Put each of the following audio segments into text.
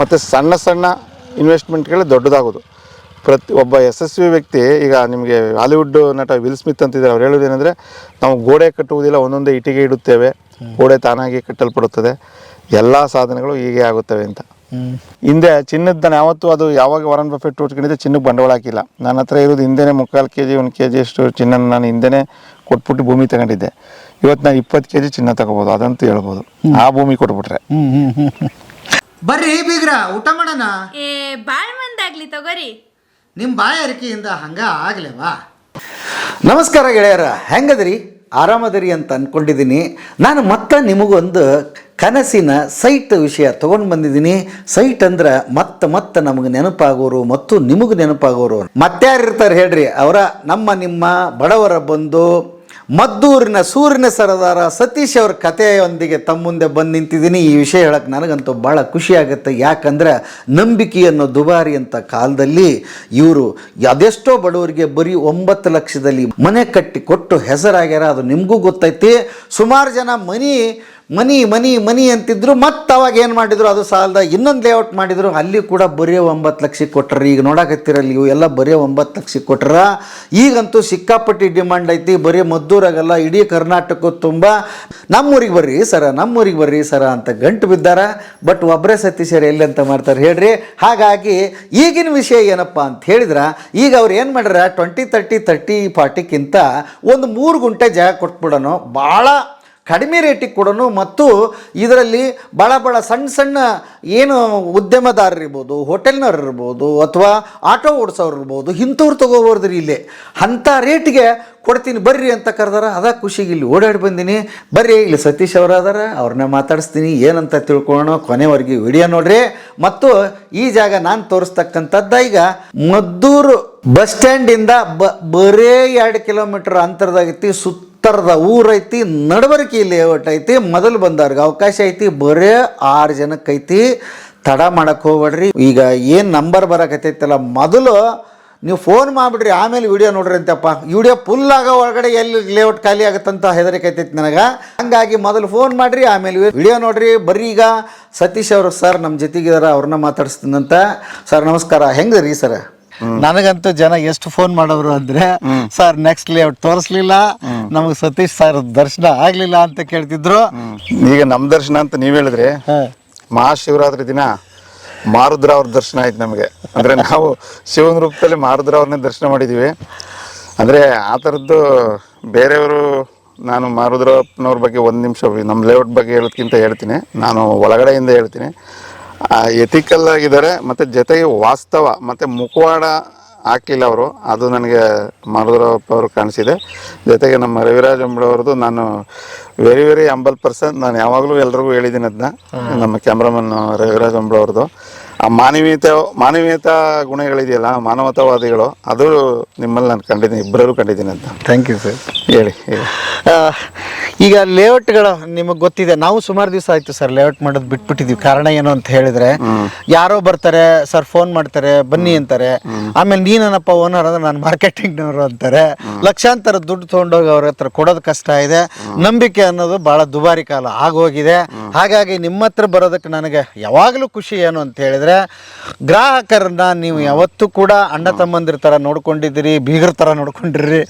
ಮತ್ತು ಸಣ್ಣ ಸಣ್ಣ ಇನ್ವೆಸ್ಟ್ಮೆಂಟ್ಗಳೇ ದೊಡ್ಡದಾಗೋದು. ಪ್ರತಿ ಒಬ್ಬ ಯಶಸ್ವಿ ವ್ಯಕ್ತಿ ಈಗ ನಿಮಗೆ ಹಾಲಿವುಡ್ ನಟ ವಿಲ್ ಸ್ಮಿತ್ ಅಂತಿದ್ದಾರೆ ಅವ್ರು ಹೇಳೋದು ಏನಂದರೆ ನಾವು ಗೋಡೆ ಕಟ್ಟುವುದಿಲ್ಲ ಒಂದೊಂದೇ ಇಟ್ಟಿಗೆ ಇಡುತ್ತೇವೆ ಗೋಡೆ ತಾನಾಗಿ ಕಟ್ಟಲ್ಪಡುತ್ತದೆ ಎಲ್ಲ ಸಾಧನೆಗಳು ಹೀಗೆ ಆಗುತ್ತವೆ ಅಂತ. ಹಿಂದೆ ಚಿನ್ನದ ನಾನು ಯಾವತ್ತೂ ಅದು ಯಾವಾಗ ವರನ್ ಬಫೆಟ್ ಉಟ್ಕೊಂಡಿದ್ದೆ ಚಿನ್ನಕ್ಕೆ ಬಂಡವಾಳ ಹಾಕಿಲ್ಲ. ನನ್ನ ಹತ್ರ ಇರೋದು ಹಿಂದೆನೇ ಮುಕ್ಕಾಲು ಕೆ ಜಿ ಒಂದು ಕೆ ಜಿ ಅಷ್ಟು ಚಿನ್ನ ನಾನು ಹಿಂದೆನೇ ಕೊಟ್ಬಿಟ್ಟು ಭೂಮಿ ತಗೊಂಡಿದ್ದೆ. ಇವತ್ತು ನಾನು ಇಪ್ಪತ್ತು ಕೆ ಜಿ ಚಿನ್ನ ತಗೋಬೋದು ಅದಂತೂ ಹೇಳ್ಬೋದು. ಆ ಭೂಮಿ ಕೊಟ್ಬಿಟ್ರೆ. ಬರ್ರಿ ಬೀಗ್ರ ಊಟ ಮಾಡೋಣ. ಏ ಬಾಳ್ ಮಂದಾಗ್ಲಿ ತಗೋರಿ. ನಿಮ್ಮ ಬಾಯಾರಿಕೆಯಿಂದ ಹಂಗ ಆಗ್ಲೇವಾ? ನಮಸ್ಕಾರ ಗೆಳೆಯರ ಹೆಂಗದಿರಿ? ಆರಾಮದರಿ ಅಂತ ಅನ್ಕೊಂಡಿದ್ದೀನಿ. ನಾನು ಮತ್ತೆ ನಿಮಗೊಂದು ಕನಸಿನ ಸೈಟ್ ವಿಷಯ ತೊಗೊಂಡು ಬಂದಿದ್ದೀನಿ. ಸೈಟ್ ಅಂದ್ರೆ ಮತ್ತೆ ಮತ್ತೆ ನಮಗೆ ನೆನಪಾಗೋರು ಮತ್ತು ನಿಮಗೆ ನೆನಪಾಗೋರು. ಮತ್ತಾರಿರ್ತಾರೆ ಹೇಳ್ರಿ ಅವರ ನಮ್ಮ ನಿಮ್ಮ ಬಡವರ ಬಂದು ಮದ್ದೂರಿನ ಸೂರ್ಯನ ಸರದಾರ ಸತೀಶ್ ಅವ್ರ ಕಥೆಯೊಂದಿಗೆ ತಮ್ಮ ಮುಂದೆ ಬಂದು ನಿಂತಿದ್ದೀನಿ. ಈ ವಿಷಯ ಹೇಳಕ್ಕೆ ನನಗಂತೂ ಭಾಳ ಖುಷಿ ಆಗುತ್ತೆ. ಯಾಕಂದ್ರೆ ನಂಬಿಕೆ ಅನ್ನೋ ದುಬಾರಿ ಅಂತ ಕಾಲದಲ್ಲಿ ಇವರು ಅದೆಷ್ಟೋ ಬಡವರಿಗೆ ಬರೀ ಒಂಬತ್ತು ಲಕ್ಷದಲ್ಲಿ ಮನೆ ಕಟ್ಟಿ ಕೊಟ್ಟು ಹೆಸರಾಗ್ಯಾರ. ಅದು ನಿಮಗೂ ಗೊತ್ತೈತಿ. ಸುಮಾರು ಜನ ಮನಿ ಮನಿ ಮನಿ ಮನಿ ಅಂತಿದ್ರು ಮತ್ತು ಅವಾಗ ಏನು ಮಾಡಿದ್ರು? ಅದು ಸಾಲದ ಇನ್ನೊಂದು ಲೇಔಟ್ ಮಾಡಿದ್ರು. ಅಲ್ಲಿ ಕೂಡ ಬರೀ ಒಂಬತ್ತು ಲಕ್ಷಕ್ಕೆ ಕೊಟ್ಟರು ಈಗ ನೋಡಕತ್ತಿರಲ್ಲಿ ಇವು ಎಲ್ಲ ಬರೀ ಒಂಬತ್ತು ಲಕ್ಷಕ್ಕೆ ಕೊಟ್ರ? ಈಗಂತೂ ಸಿಕ್ಕಾಪಟ್ಟಿ ಡಿಮಾಂಡ್ ಐತಿ. ಬರೀ ಮದ್ದೂರಾಗಲ್ಲ, ಇಡೀ ಕರ್ನಾಟಕ ತುಂಬ. ನಮ್ಮೂರಿಗೆ ಬರ್ರಿ ಸರ, ನಮ್ಮೂರಿಗೆ ಬರ್ರಿ ಸರ ಅಂತ ಗಂಟು ಬಿದ್ದಾರ. ಬಟ್ ಒಬ್ಬರೇ ಸತೀಶರು ಎಲ್ಲಿ ಅಂತ ಮಾಡ್ತಾರೆ ಹೇಳ್ರಿ. ಹಾಗಾಗಿ ಈಗಿನ ವಿಷಯ ಏನಪ್ಪ ಅಂತ ಹೇಳಿದ್ರೆ, ಈಗ ಅವ್ರು ಏನು ಮಾಡ್ಯಾರ? ಟ್ವೆಂಟಿ ತರ್ಟಿ ತರ್ಟಿ ಫಾರ್ಟಿಕ್ಕಿಂತ ಒಂದು ಮೂರು ಗುಂಟೆ ಜಾಗ ಕೊಟ್ಬಿಡೋಣ. ಭಾಳ ಕಡಿಮೆ ರೇಟಿಗೆ ಕೊಡೋನು ಮತ್ತು ಇದರಲ್ಲಿ ಭಾಳ ಭಾಳ ಸಣ್ಣ ಸಣ್ಣ ಏನು ಉದ್ಯಮದಾರರಿರ್ಬೋದು ಹೋಟೆಲ್ನವ್ರು ಇರ್ಬೋದು ಅಥವಾ ಆಟೋ ಓಡಿಸೋರು ಇರ್ಬೋದು, ಇಂಥವ್ರು ತೊಗೋಬೋದ್ರಿ ಇಲ್ಲಿ. ಅಂಥ ರೇಟಿಗೆ ಕೊಡ್ತೀನಿ ಬರ್ರಿ ಅಂತ ಕರೆದಾರ, ಅದ ಖುಷಿಗೆ ಇಲ್ಲಿ ಓಡಾಡಿ ಬಂದೀನಿ. ಬರ್ರಿ, ಇಲ್ಲಿ ಸತೀಶ್ ಅವರು ಅದಾರ ಅವ್ರನ್ನ ಮಾತಾಡಿಸ್ತೀನಿ, ಏನಂತ ತಿಳ್ಕೊಳ್ಳೋಣ, ಕೊನೆವರೆಗೆ ವಿಡಿಯೋ ನೋಡ್ರಿ. ಮತ್ತು ಈ ಜಾಗ ನಾನು ತೋರಿಸ್ತಕ್ಕಂಥದ್ದು ಈಗ ಮದ್ದೂರು ಬಸ್ ಸ್ಟ್ಯಾಂಡಿಂದ ಬ ಬರೇ ಎರಡು ಕಿಲೋಮೀಟರ್ ಅಂತರದಾಗೈತಿ ಸುತ್ತರದ ಊರೈತಿ, ನಡವರಿಕೆ ಲೇಔಟ್ ಐತಿ ಮೊದಲು ಬಂದವ್ರಿಗೆ ಅವಕಾಶ ಐತಿ. ಬರೇ ಆರು ಜನಕ್ಕೈತಿ. ತಡ ಮಾಡಕ್ಕೆ ಹೋಗ್ಬೇಡ್ರಿ. ಈಗ ಏನು ನಂಬರ್ ಬರಕತ್ತೈತಲ್ಲ, ಮೊದಲು ನೀವು ಫೋನ್ ಮಾಡಿಬಿಡ್ರಿ, ಆಮೇಲೆ ವಿಡಿಯೋ ನೋಡ್ರಿ ಅಂತಪ್ಪ. ವಿಡಿಯೋ ಫುಲ್ ಆಗೋ ಒಳಗಡೆ ಎಲ್ಲಿ ಲೇಔಟ್ ಖಾಲಿ ಆಗುತ್ತಂತ ಹೆದರಿಕೆ ಐತೈತಿ ನನಗೆ. ಹಂಗಾಗಿ ಮೊದಲು ಫೋನ್ ಮಾಡಿರಿ, ಆಮೇಲೆ ವಿಡಿಯೋ ನೋಡ್ರಿ. ಬರ್ರಿ ಈಗ ಸತೀಶ್ ಅವರು ಸರ್ ನಮ್ಮ ಜೊತೆಗಿದಾರ, ಅವ್ರನ್ನ ಮಾತಾಡಿಸ್ತೀನಂತ. ಸರ್ ನಮಸ್ಕಾರ. ಹೆಂಗ್ರಿ ಸರ್? ನನಗಂತೂ ಜನ ಎಷ್ಟು ಫೋನ್ ಮಾಡೋರು ಅಂದ್ರೆ ಸರ್ ನೆಕ್ಸ್ಟ್ ಲೇಔಟ್ ತೋರಿಸ್ಲಿಲ್ಲ. ನಮಗೆ ಸತೀಶ್ ಸರ್ ದರ್ಶನ ಆಗ್ಲಿಲ್ಲ ಅಂತ ಕೇಳ್ತಿದ್ರು. ಈಗ ನಮ್ಮ ದರ್ಶನ ಅಂತ ನೀವ್ ಹೇಳಿದ್ರಿ ಮಹಾಶಿವರಾತ್ರಿ ದಿನ ಮಾರುದ್ರ ಅವ್ರ ದರ್ಶನ ಆಯ್ತು ನಮಗೆ. ಅಂದ್ರೆ ನಾವು ಶಿವನ ರೂಪದಲ್ಲಿ ಮಾರುದ್ರ ಅವ್ರನ್ನೇ ದರ್ಶನ ಮಾಡಿದೀವಿ. ಅಂದ್ರೆ ಆ ತರದ್ದು ಬೇರೆಯವರು ನಾನು ಮಾರುದ್ರಪ್ಪನವ್ರ ಬಗ್ಗೆ ಒಂದು ನಿಮಿಷ ನಮ್ಮ ಲೇಔಟ್ ಬಗ್ಗೆ ಹೇಳೋದ್ಕಿಂತ ಹೇಳ್ತೀನಿ. ನಾನು ಒಳಗಡೆಯಿಂದ ಹೇಳ್ತೀನಿ. ಎಥಿಕಲ್ ಆಗಿದ್ದಾರೆ ಮತ್ತೆ ಜೊತೆಗೆ ವಾಸ್ತವ ಮತ್ತೆ ಮುಖವಾಡ ಹಾಕಿಲ್ಲ ಅವರು. ಅದು ನನಗೆ ಮಾರುದ್ರಪ್ಪ ಅವರು ಕಾಣಿಸಿದೆ. ಜೊತೆಗೆ ನಮ್ಮ ರವಿರಾಜ್ ಅಂಬಡವ್ರದ್ದು ನಾನು ವೆರಿ ವೆರಿ ಅಂಬಲ್ ಪರ್ಸನ್ ನಾನು ಯಾವಾಗಲೂ ಎಲ್ರಿಗೂ ಹೇಳಿದ್ದೀನಿ ಅದನ್ನ ನಮ್ಮ ಕ್ಯಾಮ್ರಾಮನ್ ರವಿರಾಜ್ ಅಂಬಳವ್ರದ್ದು ಆ ಮಾನವೀಯತೆ ಮಾನವೀಯತಾ ಗುಣಗಳಿದೆಯಲ್ಲ ಮಾನವತಾವಾದಿಗಳು ಅದು ನಿಮ್ಮಲ್ಲಿ ನಾನು ಕಂಡಿದ್ದೀನಿ ಇಬ್ಬರಲ್ಲೂ ಕಂಡಿದ್ದೀನಿ ಅಂತ. ಥ್ಯಾಂಕ್ ಯು ಸರ್ ಹೇಳಿ ಹೇಳಿ. ಈಗ ಲೇಔಟ್ಗಳು ನಿಮಗೆ ಗೊತ್ತಿದೆ ನಾವು ಸುಮಾರು ದಿವಸ ಆಯ್ತು ಸರ್ ಲೇಔಟ್ ಮಾಡೋದು ಬಿಟ್ಬಿಟ್ಟಿದ್ದೀವಿ ಕಾರಣ ಏನು ಅಂತ ಹೇಳಿದ್ರೆ ಯಾರೋ ಬರ್ತಾರೆ ಸರ್ ಫೋನ್ ಮಾಡ್ತಾರೆ ಬನ್ನಿ ಅಂತಾರೆ. ಆಮೇಲೆ ನೀನೇನಪ್ಪ ಓನರ್ ಅಂದ್ರೆ ನಾನು ಮಾರ್ಕೆಟಿಂಗ್ನವರು ಅಂತಾರೆ. ಲಕ್ಷಾಂತರ ದುಡ್ಡು ತೊಗೊಂಡೋಗಿ ಅವ್ರ ಹತ್ರ ಕೊಡೋದು ಕಷ್ಟ ಇದೆ. ನಂಬಿಕೆ ಅನ್ನೋದು ಭಾಳ ದುಬಾರಿ ಕಾಲ ಆಗೋಗಿದೆ. ಹಾಗಾಗಿ ನಿಮ್ಮ ಹತ್ರ ಬರೋದಕ್ಕೆ ನನಗೆ ಯಾವಾಗಲೂ ಖುಷಿ ಏನು ಅಂತ ಹೇಳಿದ್ರೆ ಗ್ರಾಹಕರನ್ನ ನೀವು ಯಾವತ್ತೂ ಕೂಡ ಅಣ್ಣ ತಮ್ಮಂದಿರ ಥರ ನೋಡ್ಕೊಂಡಿದ್ದೀರಿ ಬೀಗರ ಥರ ನೋಡ್ಕೊಂಡಿರಿ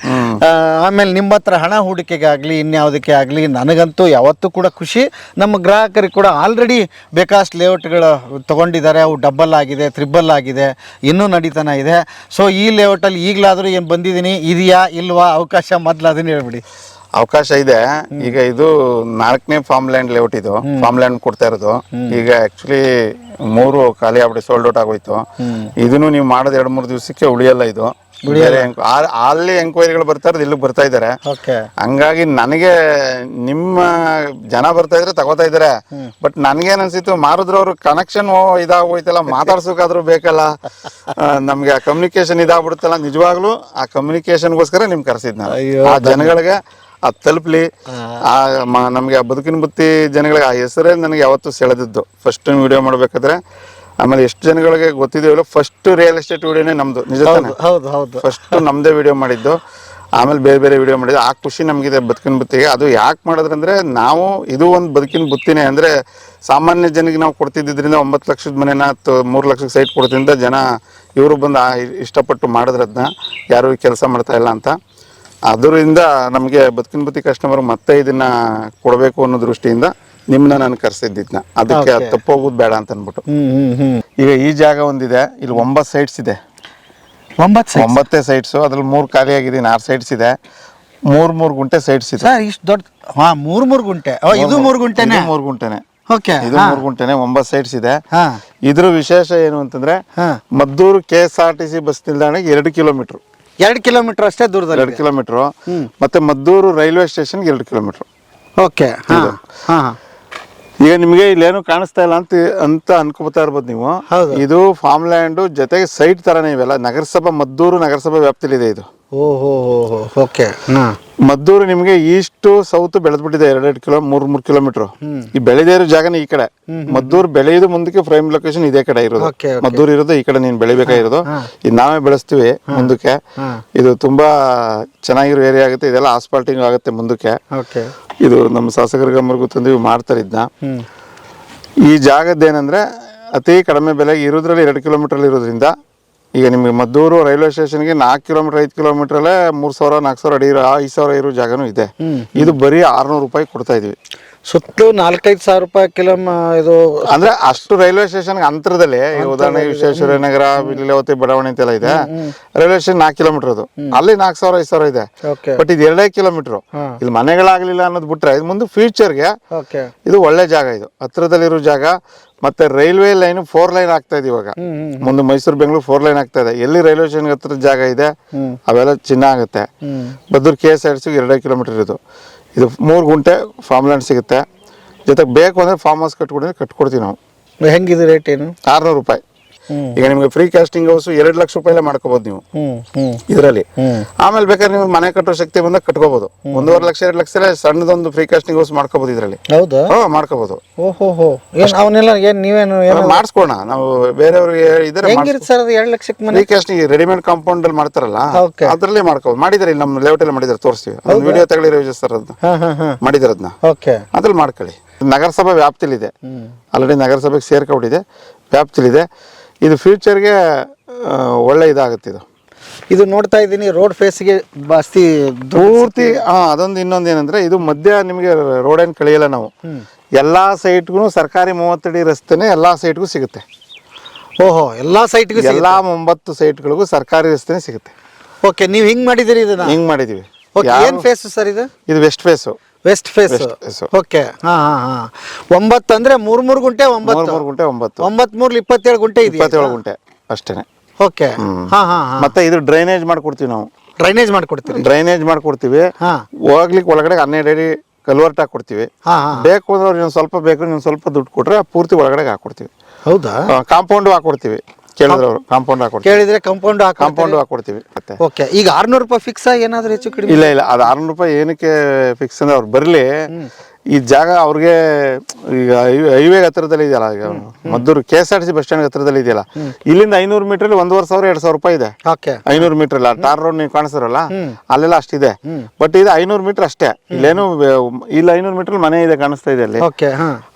ಆಮೇಲೆ ನಿಮ್ಮ ಹತ್ರ ಹಣ ಹೂಡಿಕೆಗೆ ಆಗಲಿ ಇನ್ಯಾವುದಕ್ಕೆ ಆಗಲಿ ನನಗಂತೂ ಯಾವತ್ತೂ ಕೂಡ ಖುಷಿ. ನಮ್ಮ ಗ್ರಾಹಕರಿಗೆ ಕೂಡ ಆಲ್ರೆಡಿ ಬೇಕಾಷ್ಟು ಲೇಔಟ್ಗಳು ತೊಗೊಂಡಿದ್ದಾರೆ. ಅವು ಡಬ್ಬಲ್ ಆಗಿದೆ ತ್ರಿಬಲ್ ಆಗಿದೆ ಇನ್ನೂ ನಡೀತಾನ ಇದೆ. ಸೊ ಈ ಲೇಔಟಲ್ಲಿ ಈಗಲಾದರೂ ಏನು ಬಂದಿದ್ದೀನಿ? ಇದೆಯಾ ಇಲ್ವಾ? ಅವಕಾಶ ಮೊದಲು ಅದನ್ನ ಹೇಳ್ಬಿಡಿ. ಅವಕಾಶ ಇದೆ. ಈಗ ಇದು ನಾಲ್ಕನೇ ಫಾರ್ಮ್ ಲ್ಯಾಂಡ್ ಲೇಔಟ್ ಇದು. ಫಾರ್ಮ್ ಲ್ಯಾಂಡ್ ಕೊಡ್ತಾ ಇರೋದು. ಈಗ ಆಕ್ಚುಲಿ ಮೂರು ಖಾಲಿ ಆಗ್ಬಿಟ್ಟು ಸೋಲ್ಡ್ ಔಟ್ ಆಗೋಯ್ತು. ಇದನ್ನು ನೀವು ಮಾಡೋದು ಎರಡು ಮೂರು ದಿವಸಕ್ಕೆ ಉಳಿಯಲ್ಲ ಇದು. ಬೇರೆ ಅಲ್ಲಿ ಎಂಕ್ವೈರಿಗಳು ಬರ್ತಾ ಇರೋದು ಇಲ್ಲಿಗೆ ಬರ್ತಾ ಇದ್ದಾರೆ ಹಂಗಾಗಿ ನನಗೆ ನಿಮ್ಮ ಜನ ಬರ್ತಾ ಇದ್ರೆ ತಗೋತಾ ಇದಾರೆ. ಬಟ್ ನನ್ಗೇನ್ ಅನ್ಸಿತ್ತು ಅವ್ರ ಕನೆಕ್ಷನ್ ಇದಾಗೋಯ್ತಲ್ಲ ಮಾತಾಡ್ಸೋಕಾದ್ರೂ ಬೇಕಲ್ಲ. ನಮ್ಗೆ ಆ ಕಮ್ಯುನಿಕೇಶನ್ ಇದಾಗ್ಬಿಡುತ್ತಲ್ಲ ನಿಜವಾಗ್ಲೂ ಆ ಕಮ್ಯುನಿಕೇಶನ್ಗೋಸ್ಕರ ನಿಮ್ ಕರೆಸಿದ್ನ ನಾನು. ಅಯ್ಯೋ, ಆ ಜನಗಳಿಗೆ ಅದು ತಲುಪಲಿ. ಆ ಮ- ನಮ್ಗೆ ಆ ಬದುಕಿನ ಬುತ್ತಿ ಜನಗಳಿಗೆ ಆ ಹೆಸರೇ ನನಗೆ ಯಾವತ್ತು ಸೆಳೆದಿದ್ದು. ಫಸ್ಟ್ ವಿಡಿಯೋ ಮಾಡ್ಬೇಕಾದ್ರೆ ಆಮೇಲೆ ಎಷ್ಟು ಜನಗಳಿಗೆ ಗೊತ್ತಿದೆಯಲ್ಲ ಫಸ್ಟ್ ರಿಯಲ್ ಎಸ್ಟೇಟ್ ವಿಡಿಯೋನೇ ನಮ್ದು ನಿಜ ತಾನೆ? ಹೌದು ಹೌದು ಫಸ್ಟ್ ನಮ್ದೇ ವಿಡಿಯೋ ಮಾಡಿದ್ದು ಆಮೇಲೆ ಬೇರೆ ಬೇರೆ ವಿಡಿಯೋ ಮಾಡಿದ್ದು ಆ ಖುಷಿ ನಮಗಿದೆ ಬದುಕಿನ ಬುತ್ತಿಗೆ. ಅದು ಯಾಕೆ ಮಾಡಿದ್ರಂದ್ರೆ ನಾವು ಇದು ಒಂದು ಬದುಕಿನ ಬುತ್ತಿನೇ ಅಂದರೆ ಸಾಮಾನ್ಯ ಜನಕ್ಕೆ ನಾವು ಕೊಡ್ತಿದ್ದರಿಂದ ಒಂಬತ್ತು ಲಕ್ಷದ ಮನೆನ ಮೂರು ಲಕ್ಷಕ್ಕೆ ಸೈಟ್ ಕೊಡ್ತಿದ್ದ ಜನ ಇವರು ಬಂದು ಆ ಇಷ್ಟಪಟ್ಟು ಮಾಡಿದ್ರದ್ನ ಯಾರು ಕೆಲಸ ಮಾಡ್ತಾ ಇಲ್ಲ ಅಂತ. ಅದರಿಂದ ನಮಗೆ ಬದುಕಿನ ಬುತ್ತಿ ಕಸ್ಟಮರ್ ಮತ್ತೆ ಇದನ್ನ ಕೊಡಬೇಕು ಅನ್ನೋ ದೃಷ್ಟಿಯಿಂದ ನಿಮ್ಮನ್ನ ನಾನು ಕರೆಸಿದ್ದಿದ್ನ. ಅದಕ್ಕೆ ಅದು ತಪ್ಪೋಗೋದು ಬೇಡ ಅಂತ ಅಂದ್ಬಿಟ್ಟು ಹ್ಮ್ ಈಗ ಈ ಜಾಗ ಒಂದಿದೆ ಇಲ್ಲಿ ಒಂಬತ್ತು ಸೈಟ್ಸ್ ಇದೆ. ಒಂಬತ್ತು ಸೈಟ್ಸ್ ಅದ್ರಲ್ಲಿ ಮೂರು ಖಾಲಿ ಆಗಿದೆ ಆರು ಸೈಟ್ಸ್ ಇದೆ. ಮೂರ್ ಮೂರ್ ಗುಂಟೆ ಸೈಟ್ಸ್ ಇದೆ. ಸರ್ ಇಷ್ಟು ದೊಡ್ಡ ಹಾ ಮೂರು ಮೂರು ಗುಂಟೆ. ಇದು ಮೂರು ಗುಂಟೆನೆ? ಮೂರು ಗುಂಟೆನೆ. ಓಕೆ ಇದು ಮೂರು ಗುಂಟೆನೆ ಒಂಬತ್ತು ಸೈಟ್ಸ್ ಇದೆ. ಇದ್ರ ವಿಶೇಷ ಏನು ಅಂತಂದ್ರೆ. Maddur K S R T C bus ನಿಲ್ದಾಣಕ್ಕೆ ಎರಡು ಕಿಲೋಮೀಟರ್ ಎರಡು ಕಿಲೋಮೀಟರ್ ಅಷ್ಟೇ ದೂರದಲ್ಲಿ ಎರಡು ಕಿಲೋಮೀಟರ್. ಮತ್ತೆ ಮದ್ದೂರು ರೈಲ್ವೆ ಸ್ಟೇಷನ್ಗೆ ಎರಡು ಕಿಲೋಮೀಟರ್. ಓಕೆ. ಹಾ. ಹಾ ಈಗ ನಿಮಗೆ ಇಲ್ಲೇನು ಕಾಣಿಸ್ತಾ ಇಲ್ಲ ಅಂತ ಅಂತ ಅನ್ಕೋತಾ ಇರ್ಬೋದು ನೀವು. ಹೌದು. ಇದು ಫಾರ್ಮ್ ಲ್ಯಾಂಡ್ ಜೊತೆಗೆ ಸೈಟ್ ತರನೇ ಇವೆಲ್ಲ. ನಗರಸಭಾ ಮದ್ದೂರು ನಗರಸಭಾ ವ್ಯಾಪ್ತಿಲಿದೆ ಇದು. ಓಹೋ ಓಕೆ. ಹಾ. ಮದ್ದೂರು ನಿಮಗೆ ಈಸ್ಟ್ ಸೌತ್ ಬೆಳೆದ್ಬಿಟ್ಟಿದೆ ಎರಡೆರಡು ಕಿಲೋ ಮೂರ್ ಮೂರ್ ಕಿಲೋಮೀಟರ್. ಈ ಬೆಳೆದೇ ಇರೋ ಜಾಗನೇ ಈ ಕಡೆ. ಮದ್ದೂರು ಬೆಳೆಯೋದು ಮುಂದಕ್ಕೆ ಫ್ರೇಮ್ ಲೊಕೇಶನ್ ಇದೇ ಕಡೆ ಇರೋದು. ಮದ್ದೂರು ಇರೋದು ಈ ಕಡೆ ನೀನ್ ಬೆಳಿಬೇಕಾಗಿರೋದು ಇದು ನಾವೇ ಬೆಳೆಸ್ತೀವಿ ಮುಂದಕ್ಕೆ. ಇದು ತುಂಬಾ ಚೆನ್ನಾಗಿರೋ ಏರಿಯಾ ಆಗುತ್ತೆ. ಇದೆಲ್ಲ ಆಸ್ಪಾಲ್ಟಿಂಗ್ ಆಗುತ್ತೆ ಮುಂದಕ್ಕೆ. ಇದು ನಮ್ಮ ಶಾಸಕರ ಗಮನಕ್ಕೂ ತಂದು ಮಾಡ್ತಾರೆ ಇದನ್ನ ಈ ಜಾಗದ್ದೇನೆಂದ್ರೆ ಅತಿ ಕಡಿಮೆ ಬೆಲೆಗೆ ಇರೋದ್ರಲ್ಲಿ ಎರಡು ಕಿಲೋಮೀಟರ್ ಇರೋದ್ರಿಂದ ಈಗ ನಿಮಗೆ ಮದ್ದೂರು ರೈಲ್ವೆ ಸ್ಟೇಷನ್ಗೆ ನಾಲ್ಕು ಕಿಲೋಮೀಟರ್ ಐದು ಕಿಲೋಮೀಟ್ರಲ್ಲೇ ಮೂರು ಸಾವಿರ ನಾಲ್ಕು ಸಾವಿರ ಅಡಿ ಐದು ಸಾವಿರ ಇರೋ ಜಾಗನೂ ಇದೆ. ಇದು ಬರೀ ಆರ್ನೂರು ರೂಪಾಯಿ ಕೊಡ್ತಾ ಇದೀವಿ. ಸುತ್ತಲೂ ನಾಲ್ಕೈದು ಸಾವಿರ ರೂಪಾಯಿ ಕಿಲೋ ಇದು ಅಂದ್ರೆ ಅಷ್ಟು ರೈಲ್ವೆ ಸ್ಟೇಷನ್ ಅಂತರದಲ್ಲಿ ಉದಾಹರಣೆ ಉದಾಹರಣೆಗೆ ವಿಶ್ವೇಶ್ವರ ನಗರ ಲೀಲಾವತಿ ಬಡಾವಣೆ ಅಂತೆಲ್ಲ ಇದೆ. ರೈಲ್ವೆ ಸ್ಟೇಷನ್ ನಾಲ್ಕು ಕಿಲೋಮೀಟರ್ ಅದು ಅಲ್ಲಿ ನಾಲ್ಕು ಸಾವಿರ ಐದು ಸಾವಿರ ಇದೆ. ಬಟ್ ಇದು ಎರಡೇ ಕಿಲೋಮೀಟರ್. ಇಲ್ಲಿ ಮನೆಗಳಾಗ್ಲಿಲ್ಲ ಅನ್ನೋದು ಬಿಟ್ರೆ ಇದು ಮುಂದೆ ಫ್ಯೂಚರ್ಗೆ ಇದು ಒಳ್ಳೆ ಜಾಗ ಇದು. ಹತ್ರದಲ್ಲಿರೋ ಜಾಗ ಮತ್ತೆ ರೈಲ್ವೆ ಲೈನ್ ಫೋರ್ ಲೈನ್ ಆಗ್ತಾ ಇದೆ ಇವಾಗ. ಮುಂದೆ ಮೈಸೂರು ಬೆಂಗಳೂರು ಫೋರ್ ಲೈನ್ ಆಗ್ತಾ ಇದೆ. ಎಲ್ಲಿ ರೈಲ್ವೆ ಸ್ಟೇಷನ್ ಹತ್ರ ಜಾಗ ಇದೆ ಅವೆಲ್ಲ ಚಿನ್ನ ಆಗುತ್ತೆ. ಬದ್ರ ಕೆ ಎಸ್ ಆರ್ ಸಿ ಎರಡೇ ಕಿಲೋಮೀಟರ್ ಇದು. ಇದು ಮೂರು ಗುಂಟೆ ಫಾರ್ಮ್ ಲ್ಯಾಂಡ್ ಸಿಗುತ್ತೆ. ಜೊತೆಗೆ ಬೇಕು ಅಂದರೆ ಫಾರ್ಮ್ ಹೌಸ್ ಕಟ್ಕೊಡಿದ್ರೆ ಕಟ್ಕೊಡ್ತೀವಿ ನಾವು. ಹೆಂಗಿದೆ ರೇಟ್ ಏನು? ಆರ್ನೂರು ರೂಪಾಯಿ. ಈಗ ನಿಮಗೆ ಫ್ರೀ ಕಾಸ್ಟಿಂಗ್ ಹೌಸ್ ಎರಡು ಲಕ್ಷ ರೂಪಾಯಿ ಮಾಡ್ಕೋಬಹುದು ನೀವು. ಇದರಲ್ಲಿ. ಆಮೇಲೆ ಬೇಕಾದ್ರೆ ನಿಮ್ಗೆ ಮನೆ ಕಟ್ಟೋ ಶಕ್ತಿ ಬಂದಾಗ ಕಟ್ಕೋಬಹುದು ಒಂದೂವರೆ ಲಕ್ಷ ಎರಡು ಲಕ್ಷ ಸಣ್ಣದೊಂದು ಫ್ರೀ ಕಾಸ್ಟಿಂಗ್ ಹೌಸ್ ಮಾಡ್ಕೋಬಹುದು ಇದರಲ್ಲಿ. ಮಾಡ್ಕೋಬಹುದು ಮಾಡಿಸ್ಕೋಣ ನಾವು ಬೇರೆಯವ್ರಿಗೆ ಫ್ರೀ ಕ್ಯಾಸ್ಟಿಂಗ್ ರೆಡಿಮೇಡ್ ಕಾಂಪೌಂಡ್ ಅಲ್ಲಿ ಮಾಡ್ತಾರಲ್ಲ ಅದ್ರಲ್ಲಿ ಮಾಡ್ಕೋಬಹುದು ಮಾಡಿದ್ರೆ ನಮ್ಮ ಲೇಔಟ್ ಅಲ್ಲಿ ಮಾಡಿದ್ರೆ ತೋರಿಸ್ತೀವಿ. ವಿಡಿಯೋ ತಗೊಳ್ಳಿ ಸರ್ ಅದನ್ನ. ಹಾಂ ಹಾಂ ಹಾಂ. ಮಾಡಿದಾರೆ ಅದನ್ನ ಓಕೆ ಅದ್ರಲ್ಲಿ ಮಾಡ್ಕೊಳ್ಳಿ. ನಗರಸಭಾ ವ್ಯಾಪ್ತಿಲಿದೆ. ಆಲ್ರೆಡಿ ನಗರಸಭೆಗೆ ಸೇರ್ಕೊಂಡಿದೆ ವ್ಯಾಪ್ತಿಲಿದೆ. ಇದು ಫ್ಯೂಚರ್ಗೆ ಒಳ್ಳೆ ಇದಾಗುತ್ತೆ ಇದು. ಇದು ನೋಡ್ತಾ ಇದ್ದೀನಿ ರೋಡ್ ಫೇಸ್ಗೆ ಜಾಸ್ತಿ ಪೂರ್ತಿ ಹಾಂ ಅದೊಂದು ಇನ್ನೊಂದು ಏನಂದರೆ ಇದು ಮಧ್ಯ ನಿಮಗೆ ರೋಡ್ ಏನು ಕಳಿಯಲ್ಲ ನಾವು. ಎಲ್ಲ ಸೈಟ್ಗೂ ಸರ್ಕಾರಿ ಮೂವತ್ತಡಿ ರಸ್ತೆನೇ ಎಲ್ಲ ಸೈಟ್ಗೂ ಸಿಗುತ್ತೆ. ಓಹೋ ಎಲ್ಲ ಸೈಟ್ಗೂ ಎಲ್ಲ ಒಂಬತ್ತು ಸೈಟ್ಗಳಿಗೂ ಸರ್ಕಾರಿ ರಸ್ತೆನೇ ಸಿಗುತ್ತೆ. ಓಕೆ ನೀವು ಹಿಂಗೆ ಮಾಡಿದ್ದೀರಿ ಇದನ್ನು? ಹಿಂಗೆ ಮಾಡಿದ್ದೀವಿ ಓಕೆ ಏನು ಫೇಸು ಸರ್ ಇದು? ಇದು west face west face okay ಹಾ ಹಾ ಹಾ. ಒಂಬತ್ತು ಅಂದ್ರೆ ಮೂರ್ ಮೂರ್ ಗುಂಟೆ ಒಂಬತ್ತು? ಮೂರು ಗುಂಟೆ ಒಂಬತ್ತು. ಒಂಬತ್ ಮೂರ್ ಇಪ್ಪತ್ತೇಳು ಗುಂಟೆ ಇದೆ ಇಪ್ಪತ್ತೇಳು ಗುಂಟೆ ಅಷ್ಟೇನೆ. ಓಕೆ ಹಾ ಹಾ ಹಾ. ಮತ್ತೆ ಇದು ಡ್ರೈನೇಜ್ ಮಾಡ್ಕೊಡ್ತೀವಿ ನಾವು. ಡ್ರೈನೇಜ್ ಮಾಡ್ಕೊಡ್ತೀವಿ ಡ್ರೈನೇಜ್ ಮಾಡ್ಕೊಡ್ತೀವಿ. ಹಾ. ಹೋಗ್ಲಿಕ್ಕೆ ಒಳಗಡೆ ಹನ್ನೆರಡು ಅಡಿ ಕಲ್ವರ್ಟ್ ಹಾಕೊಡ್ತೀವಿ ಬೇಕು ಅಂದ್ರೆ ಸ್ವಲ್ಪ ಬೇಕು ನೀವು ಸ್ವಲ್ಪ ದುಡ್ಡು ಕೊಟ್ರೆ ಪೂರ್ತಿ ಒಳಗಡೆ ಹಾಕೊಡ್ತೀವಿ ಹೌದಾ? ಕಾಂಪೌಂಡ್ ಹಾಕೊಡ್ತೀವಿ ಕೇಳಿದ್ರೆ ಅವರು ಕಾಂಪೌಂಡ್ ಹಾಕೊಡ್ತೀವಿ. ಕೇಳಿದ್ರೆ ಕಂಪೌಂಡ್ ಕಾಂಪೌಂಡ್ ಹಾಕೊಡ್ತೀವಿ ಮತ್ತೆ. ಓಕೆ ಈಗ ಆರ್ನೂರು ರೂಪಾಯಿ ಫಿಕ್ಸ್ ಏನಾದ್ರೂ ಹೆಚ್ಚು ಕಡಿಮೆ? ಇಲ್ಲ ಇಲ್ಲ ಅದು ಆರ್ನೂರು ರೂಪಾಯಿ ಏನಕ್ಕೆ ಫಿಕ್ಸ್ ಅಂದ್ರೆ ಅವ್ರು ಬರಲಿ ಈ ಜಾಗ ಅವ್ರಿಗೆ ಈಗ ಹೈವೇ ಹತ್ರದಲ್ಲಿ ಇದೆಯಲ್ಲ ಈಗ Maddur K S R C bus stand ಹತ್ರದಲ್ಲಿ ಇದೆಯಲ್ಲ ಇಲ್ಲಿಂದ ಐನೂರು ಮೀಟರ್ ಒಂದೂವರೆ ಸಾವಿರ ಎರಡ್ ಸಾವಿರ ರೂಪಾಯಿ ಇದೆ. ಓಕೆ ಐನೂರು ಮೀಟರ್ ಅಲ್ಲ ಟಾರ್ ರೋಡ್ ನೀವು ಕಾಣಿಸ್ತಾರಲ್ಲ ಅಲ್ಲೆಲ್ಲ ಅಷ್ಟಿದೆ ಬಟ್ ಇದು ಐನೂರು ಮೀಟರ್ ಅಷ್ಟೇ. ಇಲ್ಲೇನು ಇಲ್ಲಿ ಐನೂರು ಮೀಟರ್ ಮನೆ ಇದೆ ಕಾಣಿಸ್ತಾ ಇದೆ ಅಲ್ಲಿ.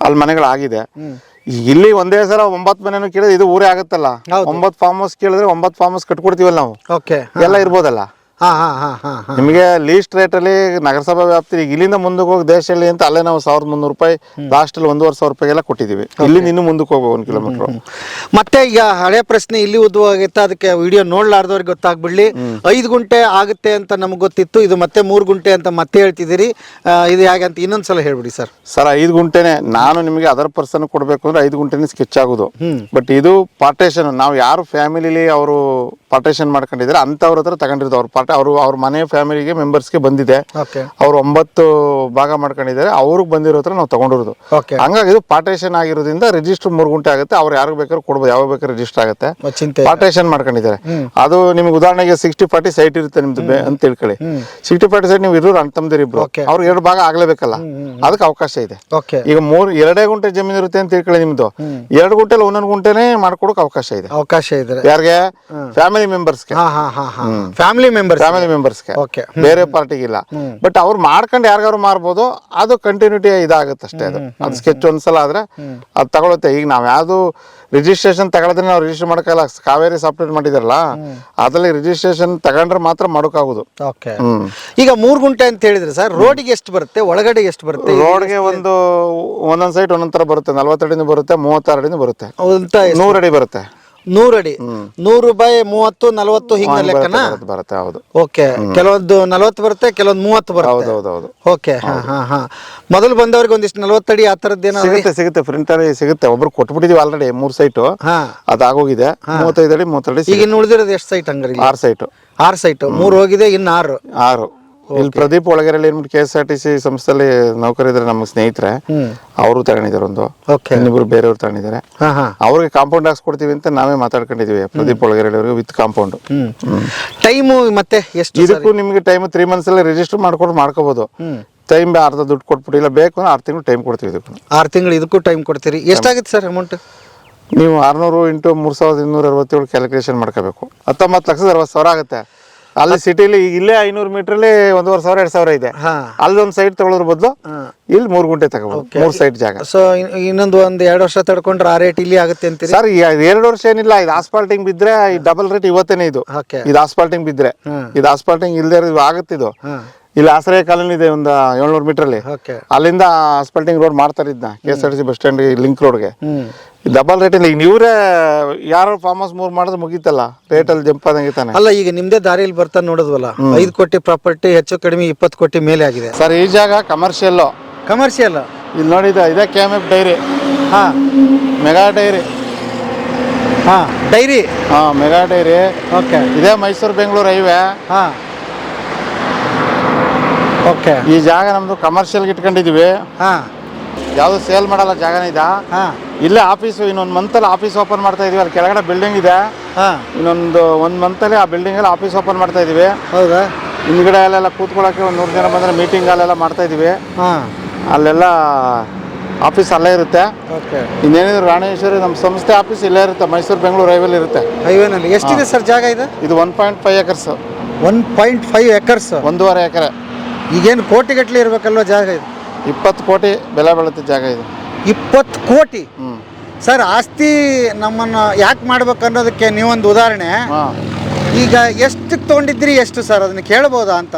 ಅಲ್ಲಿ ಮನೆಗಳಾಗಿದೆ. ಇಲ್ಲಿ ಒಂದೇ ಸಲ ಒಂಬತ್ತು ಮನೆನೂ ಕೇಳಿದ್ರೆ ಇದು ಊರೇ ಆಗುತ್ತಲ್ಲ? ಒಂಬತ್ತು ಫಾರ್ಮ್ ಹೌಸ್ ಕೇಳಿದ್ರೆ ಒಂಬತ್ತು ಫಾರ್ಮ್ ಹೌಸ್ ಕಟ್ಕೊಡ್ತೀವಲ್ಲ ನಾವು? ಓಕೆ ಎಲ್ಲ ಇರ್ಬೋದಲ್ಲ? ನಿಮಗೆ ಲೀಸ್ಟ್ ರೇಟ್ ಅಲ್ಲಿ ನಗರಸಭಾ ವ್ಯಾಪ್ತಿ ಈಗ ಇಲ್ಲಿಂದ ಮುಂದಕ್ಕೆ ಹೋಗಿ ದೇಶದಲ್ಲಿ ಅಂತ ಅಲ್ಲೇ ನಾವು ಸಾವಿರದ ಮುನ್ನೂರು ರೂಪಾಯಿ ಲಾಸ್ಟ್ ಅಲ್ಲಿ ಒಂದೂವರೆ ಸಾವಿರ ರೂಪಾಯಿಗೆಲ್ಲ ಕೊಟ್ಟಿದ್ದೀವಿ. ಇಲ್ಲಿಂದ ಇನ್ನು ಮುಂದಕ್ಕೆ ಹೋಗುವ ಒಂದು ಕಿಲೋಮೀಟರ್ ಮತ್ತೆ ಈಗ ಹಳೆ ಪ್ರಶ್ನೆ ಇಲ್ಲಿ ಉದ್ದವಾಗಿತ್ತು ಅದಕ್ಕೆ ವಿಡಿಯೋ ನೋಡ್ಲಾರ್ದವ್ರಿಗೆ ಗೊತ್ತಾಗ್ಬಿಡ್ಲಿ. ಐದು ಗುಂಟೆ ಆಗುತ್ತೆ ಅಂತ ನಮ್ಗೆ ಗೊತ್ತಿತ್ತು ಇದು ಮತ್ತೆ ಮೂರು ಗುಂಟೆ ಅಂತ ಮತ್ತೆ ಹೇಳ್ತಿದ್ದೀರಿ. ಇದು ಹೇಗೆ ಅಂತ ಇನ್ನೊಂದ್ಸಲ ಹೇಳ್ಬಿಡಿ ಸರ್. ಸರ್ ಐದು ಗುಂಟೆನೆ ನಾನು ನಿಮಗೆ ಅದರ್ ಪರ್ಸನ್ ಕೊಡಬೇಕು ಅಂದ್ರೆ ಐದು ಗುಂಟೆನೇ ಸ್ಕೆಚ್ ಆಗೋದು. ಬಟ್ ಇದು ಪಾರ್ಟೇಷನ್ ನಾವು ಯಾರು ಫ್ಯಾಮಿಲಿಲಿ ಅವರು ಪಾರ್ಟೇಷನ್ ಮಾಡ್ಕೊಂಡಿದ್ರೆ ಅಂಥವ್ರ ಹತ್ರ ತಗೊಂಡಿರೋದು ಅವ್ರ ಅವರು ಅವ್ರ ಮನೆ ಫ್ಯಾಮಿಲಿಗೆ ಮೆಂಬರ್ಸ್ಗೆ ಬಂದಿದೆ. ಅವ್ರ ಒಂಬತ್ತು ಭಾಗ ಮಾಡ್ಕೊಂಡಿದ್ದಾರೆ. ಅವ್ರಿಗೆ ಬಂದಿರೋ ಹತ್ರ ನಾವು ತಗೊಂಡಿರೋದು. ಹಂಗಾಗಿ ಇದು ಪಾರ್ಟೇಷನ್ ಆಗಿರೋದ್ರಿಂದ ರಿಜಿಸ್ಟರ್ ಮೂರು ಗುಂಟೆ ಆಗುತ್ತೆ. ಅವ್ರು ಯಾರಿಗೆ ಬೇಕಾದ್ರೂ ಕೊಡ್ಬೋದು. ಯಾವಾಗ ಬೇಕಾದ್ರೂ ರಿಜಿಸ್ಟರ್ ಆಗುತ್ತೆ. ಪಾರ್ಟೇಷನ್ ಮಾಡ್ಕೊಂಡಿದ್ದಾರೆ. ಅದು ನಿಮ್ಗೆ ಉದಾಹರಣೆಗೆ ಸಿಕ್ಸ್ಟಿ ಫಾರ್ಟಿ ಸೈಟ್ ಇರುತ್ತೆ ನಿಮ್ದು ಅಂತ ತಿಳ್ಕೊಳ್ಳಿ. ಸಿಕ್ಸ್ಟಿ ಫಾರ್ಟಿ ಸೈಟ್ ನೀವು ಇರೋರು ಅಂತಂದಿರಿ ಇಬ್ರು. ಅವ್ರಿಗೆ ಎರಡು ಭಾಗ ಆಗ್ಲೇಬೇಕಲ್ಲ? ಅದಕ್ಕೆ ಅವಕಾಶ ಇದೆ. ಈಗ ಮೂರ್ ಎರಡೇ ಗುಂಟೆ ಜಮೀನು ಇರುತ್ತೆ ಅಂತ ತಿಳ್ಕೊಳ್ಳಿ ನಿಮ್ದು. ಎರಡು ಗುಂಟೆಲಿ ಒಂದೊಂದು ಗುಂಟೆನೆ ಮಾಡ್ಕೊಡಕ್ ಅವಕಾಶ ಇದೆ. ಅವಕಾಶ ಇದೆ ಯಾರಿಗೆ? ಫ್ಯಾಮಿಲಿ ಮೆಂಬರ್ಸ್ಗೆ ಹಾ ಹಾ ಹಾ ಹಾ. ಫ್ಯಾಮಿಲಿ ಮೆಂಬರ್ ಮೆಂಬರ್ಸ್ ಫ್ಯಾಮಿಲಿ ಮೆಂಬರ್ಸ್ಗೆ ಓಕೆ ಬೇರೆ ಪಾರ್ಟಿಗಿಲ್ಲ. ಬಟ್ ಅವ್ರು ಮಾಡ್ಕೊಂಡು ಯಾರಿಗಾರು ಮಾರ್ಬೋದು ಅದು ಕಂಟಿನ್ಯೂಟಿ ಇದಾಗುತ್ತೆ ಅಷ್ಟೇ ಅದು ಅದು ಸ್ಕೆಚ್ ಒಂದ್ಸಲ ಆದ್ರೆ ಅದು ತಗೊಳುತ್ತೆ. ಈಗ ನಾವ್ ಯಾವ್ದು ರಿಜಿಸ್ಟ್ರೇಷನ್ ತಗೊಳದ್ರೆ ನಾವು ರಿಜಿಸ್ಟರ್ ಮಾಡೋಕ್ಕಲ್ಲ ಕಾವೇರಿ ಸಾಫ್ಟ್ವೇರ್ ಮಾಡಿದಾರಲ್ಲ ಅದ್ರಲ್ಲಿ ರಿಜಿಸ್ಟ್ರೇಷನ್ ತಗೊಂಡ್ರೆ ಮಾತ್ರ ಮಾಡೋಕ್ಕಾಗೋದು ಓಕೆ ಈಗ ಮೂರು ಗುಂಟೆ ಅಂತ ಹೇಳಿದ್ರೆ ಸರ್ ರೋಡಿಗೆ ಎಷ್ಟು ಬರುತ್ತೆ? ಒಳಗಡೆ ಎಷ್ಟು ಬರುತ್ತೆ? ರೋಡ್ಗೆ ಒಂದು ಒಂದೊಂದ್ ಸೈಟ್ ಒಂದೊಂದ್ ತರ ಬರುತ್ತೆ. ನಲ್ವತ್ತಡಿಂದ ಬರುತ್ತೆ ಮೂವತ್ತಾರು ಅಡಿಂದ ಬರುತ್ತೆ ಅಂತ ನೂರ್ ಅಡಿ ಬರುತ್ತೆ. ನೂರು ಅಡಿ ನೂರು ಬೈ ಮೂವತ್ತು ನಲವತ್ತು ಹಿಂಗ ಲೆಕ್ಕನ? ಬರುತ್ತೆ, ಬರುತ್ತೆ ಹೌದು. ಓಕೆ. ಕೆಲವೊಂದು ನಲವತ್ತು ಬರುತ್ತೆ ಕೆಲವೊಂದು ಮೂವತ್ತು ಹೌದು ಬರುತ್ತೆ. ಹೌದು ಹೌದು ಓಕೆ. ಹಾ ಹಾ ಹಾ. ಮೊದಲು ಬಂದವ್ರಿಗೆ ಒಂದಿಷ್ಟು ನಲವತ್ತಡಿ ಆ ಥರದ್ದು ಏನೋ ಸಿಗುತ್ತೆ ಸಿಗುತ್ತೆ. ಪ್ರಿಂಟರ್ ಸಿಗುತ್ತೆ. ಒಬ್ರು ಕೊಟ್ಬಿಟ್ಟಿದೀವಿ ಆಲ್ರೆಡಿ ಮೂರ್ ಸೈಟು ಹಾ. ಅದಾಗೋಗಿದೆ ಮೂವತ್ತೈದು ಅಡಿ ಮೂವತ್ತಡಿ ಈಗ ಇನ್ನು ಉಳಿದಿರೋದು ಎಷ್ಟು ಸೈಟ್ ಹಂಗಾರೆ? ಆರು ಸೈಟು ಆರು ಸೈಟ್ ಮೂರು ಹೋಗಿದೆ ಇನ್ನು ಆರು. ಆರು. ಇಲ್ಲಿ ಪ್ರದೀಪ್ ಒಳಗೆರೆಯಲ್ಲಿ ಏನ್ಬಿಟ್ಟು K S R T C ಸಂಸ್ಥೆಯಲ್ಲಿ ನೌಕರಿದ್ರೆ ನಮ್ಮ ಸ್ನೇಹಿತರೆ ಅವರು ತಗೊಂಡಿದ್ದಾರೆ ಒಂದು. ಇನ್ನಿಬ್ರು ಬೇರೆಯವ್ರು ತಗೊಂಡಿದ್ದಾರೆ. ಹಾ ಹಾ. ಅವ್ರಿಗೆ ಕಾಂಪೌಂಡ್ ಹಾಕ್ಸ್ಕೊಡ್ತೀವಿ ಅಂತ ನಾವೇ ಮಾತಾಡ್ಕೊಂಡಿದೀವಿ ಪ್ರದೀಪ್ ಒಳಗೆರೆ ಅವ್ರಿಗೆ ವಿತ್ ಕಾಂಪೌಂಡ್ ಟೈಮು ಮತ್ತೆ ಎಷ್ಟು ಇದಕ್ಕೂ ನಿಮ್ಗೆ ಟೈಮ್ ತ್ರೀ ಮಂತ್ಸ್ ಅಲ್ಲಿ ರಿಜಿಸ್ಟರ್ ಮಾಡ್ಕೊಂಡು ಮಾಡ್ಕೋಬಹುದು ಟೈಮ್ ಅರ್ಧ ದುಡ್ಡು ಕೊಟ್ಬಿಟ್ಟು ಇಲ್ಲ ಬೇಕು ಅಂದ್ರೆ ಆರು ತಿಂಗಳು ಟೈಮ್ ಕೊಡ್ತೀವಿ ಇದಕ್ಕೂ. ಆರು ತಿಂಗಳು ಇದಕ್ಕೂ ಟೈಮ್ ಕೊಡ್ತೀರಿ. ಎಷ್ಟಾಗುತ್ತೆ ಸರ್ ಅಮೌಂಟ್ ನೀವು ಆರ್ನೂರು ಇಂಟು ಮೂರ್ ಸಾವಿರದ ಇನ್ನೂರ ಅರವತ್ತೇಳು ಕ್ಯಾಲ್ಕುಲೇಷನ್ ಮಾಡ್ಕೋಬೇಕು. ಹತ್ತೊಂಬತ್ತು ಲಕ್ಷದ ಅರವತ್ತು ಸಾವಿರ ಆಗುತ್ತೆ. ಅಲ್ಲಿ ಸಿಟಿಲಿ ಇಲ್ಲೇ ಐನೂರು ಮೀಟರ್ಲಿ ಒಂದೂವರೆ ಸಾವಿರ ಎರಡ್ ಸಾವಿರ ಇದೆ. ಹಾ. ಅಲ್ಲಿ ಒಂದು ಸೈಟ್ ತಗೊಳ್ಳೋದ್ರ ಬದಲು ಇಲ್ಲಿ ಮೂರು ಗುಂಟೆ ತಗೋಬಹುದು ಮೂರು ಸೈಡ್ ಜಾಗ. ಸೊ ಇನ್ನೊಂದು ಒಂದ್ ಎರಡು ವರ್ಷ ತಡ್ಕೊಂಡ್ರೆ ಆ ರೇಟ್ ಇಲ್ಲಿ ಆಗುತ್ತೆ ಅಂತೀರಿ? ಸರ್ ಎರಡು ವರ್ಷ ಏನಿಲ್ಲ ಇದು ಆಸ್ಪಾಲ್ಟಿಂಗ್ ಬಿದ್ರೆ ಈ ಡಬಲ್ ರೇಟ್ ಇವತ್ತೇನೆ ಇದು. ಓಕೆ ಇದು ಆಸ್ಪಾಲ್ಟಿಂಗ್ ಬಿದ್ರೆ. ಇದು ಆಸ್ಪಾಲ್ಟಿಂಗ್ ಇಲ್ದೇ ಇರೋದು ಆಗುತ್ತೆ ಇದು ಹಾ. ಇಲ್ಲಿ ಆಶ್ರಯ ಕಾಲೋನಿ ಇದೆ ಒಂದು ಏಳ್ನೂರು ಮೀಟ್ರಲ್ಲಿ ಓಕೆ ಅಲ್ಲಿಂದ ಸ್ಪೆಲ್ಟಿಂಗ್ ರೋಡ್ ಮಾಡ್ತಾರೆ ಇದನ್ನ K S R T C bus stand link ರೋಡ್ಗೆ ಡಬಲ್ ರೇಟ್ ಇಲ್ಲ ಈಗ ನೀವ್ರೇ ಯಾರು ಫಾರ್ಮ್ ಹೌಸ್ ಮೂರ್ ಮಾಡಿದ್ರೆ ಮುಗೀತಲ್ಲ ರೇಟಲ್ಲಿ ಜಂಪ್ ಆದಂಗೆ ತಾನೆ? ಅಲ್ಲ ಈಗ ನಿಮ್ದೇ ದಾರಿಯಲ್ಲಿ ಬರ್ತಾ ನೋಡಿದ್ವಲ್ಲ ಐದು ಕೋಟಿ ಪ್ರಾಪರ್ಟಿ ಹೆಚ್ಚು ಕಡಿಮೆ ಇಪ್ಪತ್ತು ಕೋಟಿ ಮೇಲೆ ಆಗಿದೆ. ಸರ್ ಈ ಜಾಗ ಕಮರ್ಷಿಯಲ್ ಕಮರ್ಷಿಯಲ್ ಇಲ್ಲಿ ನೋಡಿದ ಇದೇ ಕೆ ಎಂ ಎಫ್ ಡೈರಿ. ಹಾ. Mega dairy. ಹಾ ಡೈರಿ. ಹಾಂ ಮೆಗಾ ಡೈರಿ. ಓಕೆ ಇದೇ ಮೈಸೂರು ಬೆಂಗಳೂರು ಹೈವೇ. ಹಾ. ಓಕೆ. ಈ ಜಾಗ ನಮ್ದು ಕಮರ್ಷಿಯಲ್ ಇಟ್ಕೊಂಡಿದೀವಿ. ಹಾ. ಯಾವುದು ಸೇಲ್ ಮಾಡಲ್ಲ ಜಾಗ ಇದ ಹಾ. ಇಲ್ಲೇ ಆಫೀಸು ಇನ್ನೊಂದು ಮಂತಲ್ಲಿ ಆಫೀಸ್ ಓಪನ್ ಮಾಡ್ತಾ ಇದೀವಿ. ಅಲ್ಲಿ ಕೆಳಗಡೆ ಬಿಲ್ಡಿಂಗ್ ಇದೆ. ಹಾ. ಇನ್ನೊಂದು ಒಂದು ಮಂತಲ್ಲಿ ಆ ಬಿಲ್ಡಿಂಗ್ ಅಲ್ಲಿ ಆಫೀಸ್ ಓಪನ್ ಮಾಡ್ತಾ ಇದೀವಿ. ಹೌದಾ? ಹಿಂದ್ಗಡೆ ಅಲ್ಲೆಲ್ಲ ಕೂತ್ಕೊಳ್ಳೋಕೆ ಒಂದು ನೂರು ಜನ ಬಂದರೆ ಮೀಟಿಂಗ್ ಅಲ್ಲೆಲ್ಲ ಮಾಡ್ತಾ ಇದೀವಿ. ಹಾ. ಅಲ್ಲೆಲ್ಲ ಆಫೀಸ್ ಅಲ್ಲೇ ಇರುತ್ತೆ. ಓಕೆ. ಇನ್ನೇನಿದ್ರು ರಾಣೇಶ್ವರಿ ನಮ್ಮ ಸಂಸ್ಥೆ ಆಫೀಸ್ ಇಲ್ಲೇ ಇರುತ್ತೆ. ಮೈಸೂರು ಬೆಂಗಳೂರು ಹೈವೇಲಿ ಇರುತ್ತೆ. ಹೈವೇನಲ್ಲಿ ಎಷ್ಟಿದೆ ಸರ್ ಜಾಗ ಇದೆ? ಇದು one point five acres one point five acres ಒಂದೂವರೆ ಎಕರೆ. ಈಗೇನು ಕೋಟಿಗಟ್ಟಲೆ ಇರಬೇಕಲ್ವ ಜಾಗ ಇದು? ಇಪ್ಪತ್ತು ಕೋಟಿ ಬೆಲೆ ಬೀಳುತ್ತೆ ಜಾಗ ಇದು. ಇಪ್ಪತ್ತು ಕೋಟಿ? ಸರ್ ಆಸ್ತಿ ನಮ್ಮನ್ನು ಯಾಕೆ ಮಾಡ್ಬೇಕು ಅನ್ನೋದಕ್ಕೆ ನೀವೊಂದು ಉದಾಹರಣೆ. ಹಾಂ. ಈಗ ಎಷ್ಟಕ್ಕೆ ತೊಗೊಂಡಿದ್ರಿ ಎಷ್ಟು ಸರ್? ಅದನ್ನ ಕೇಳ್ಬೋದಾ ಅಂತ?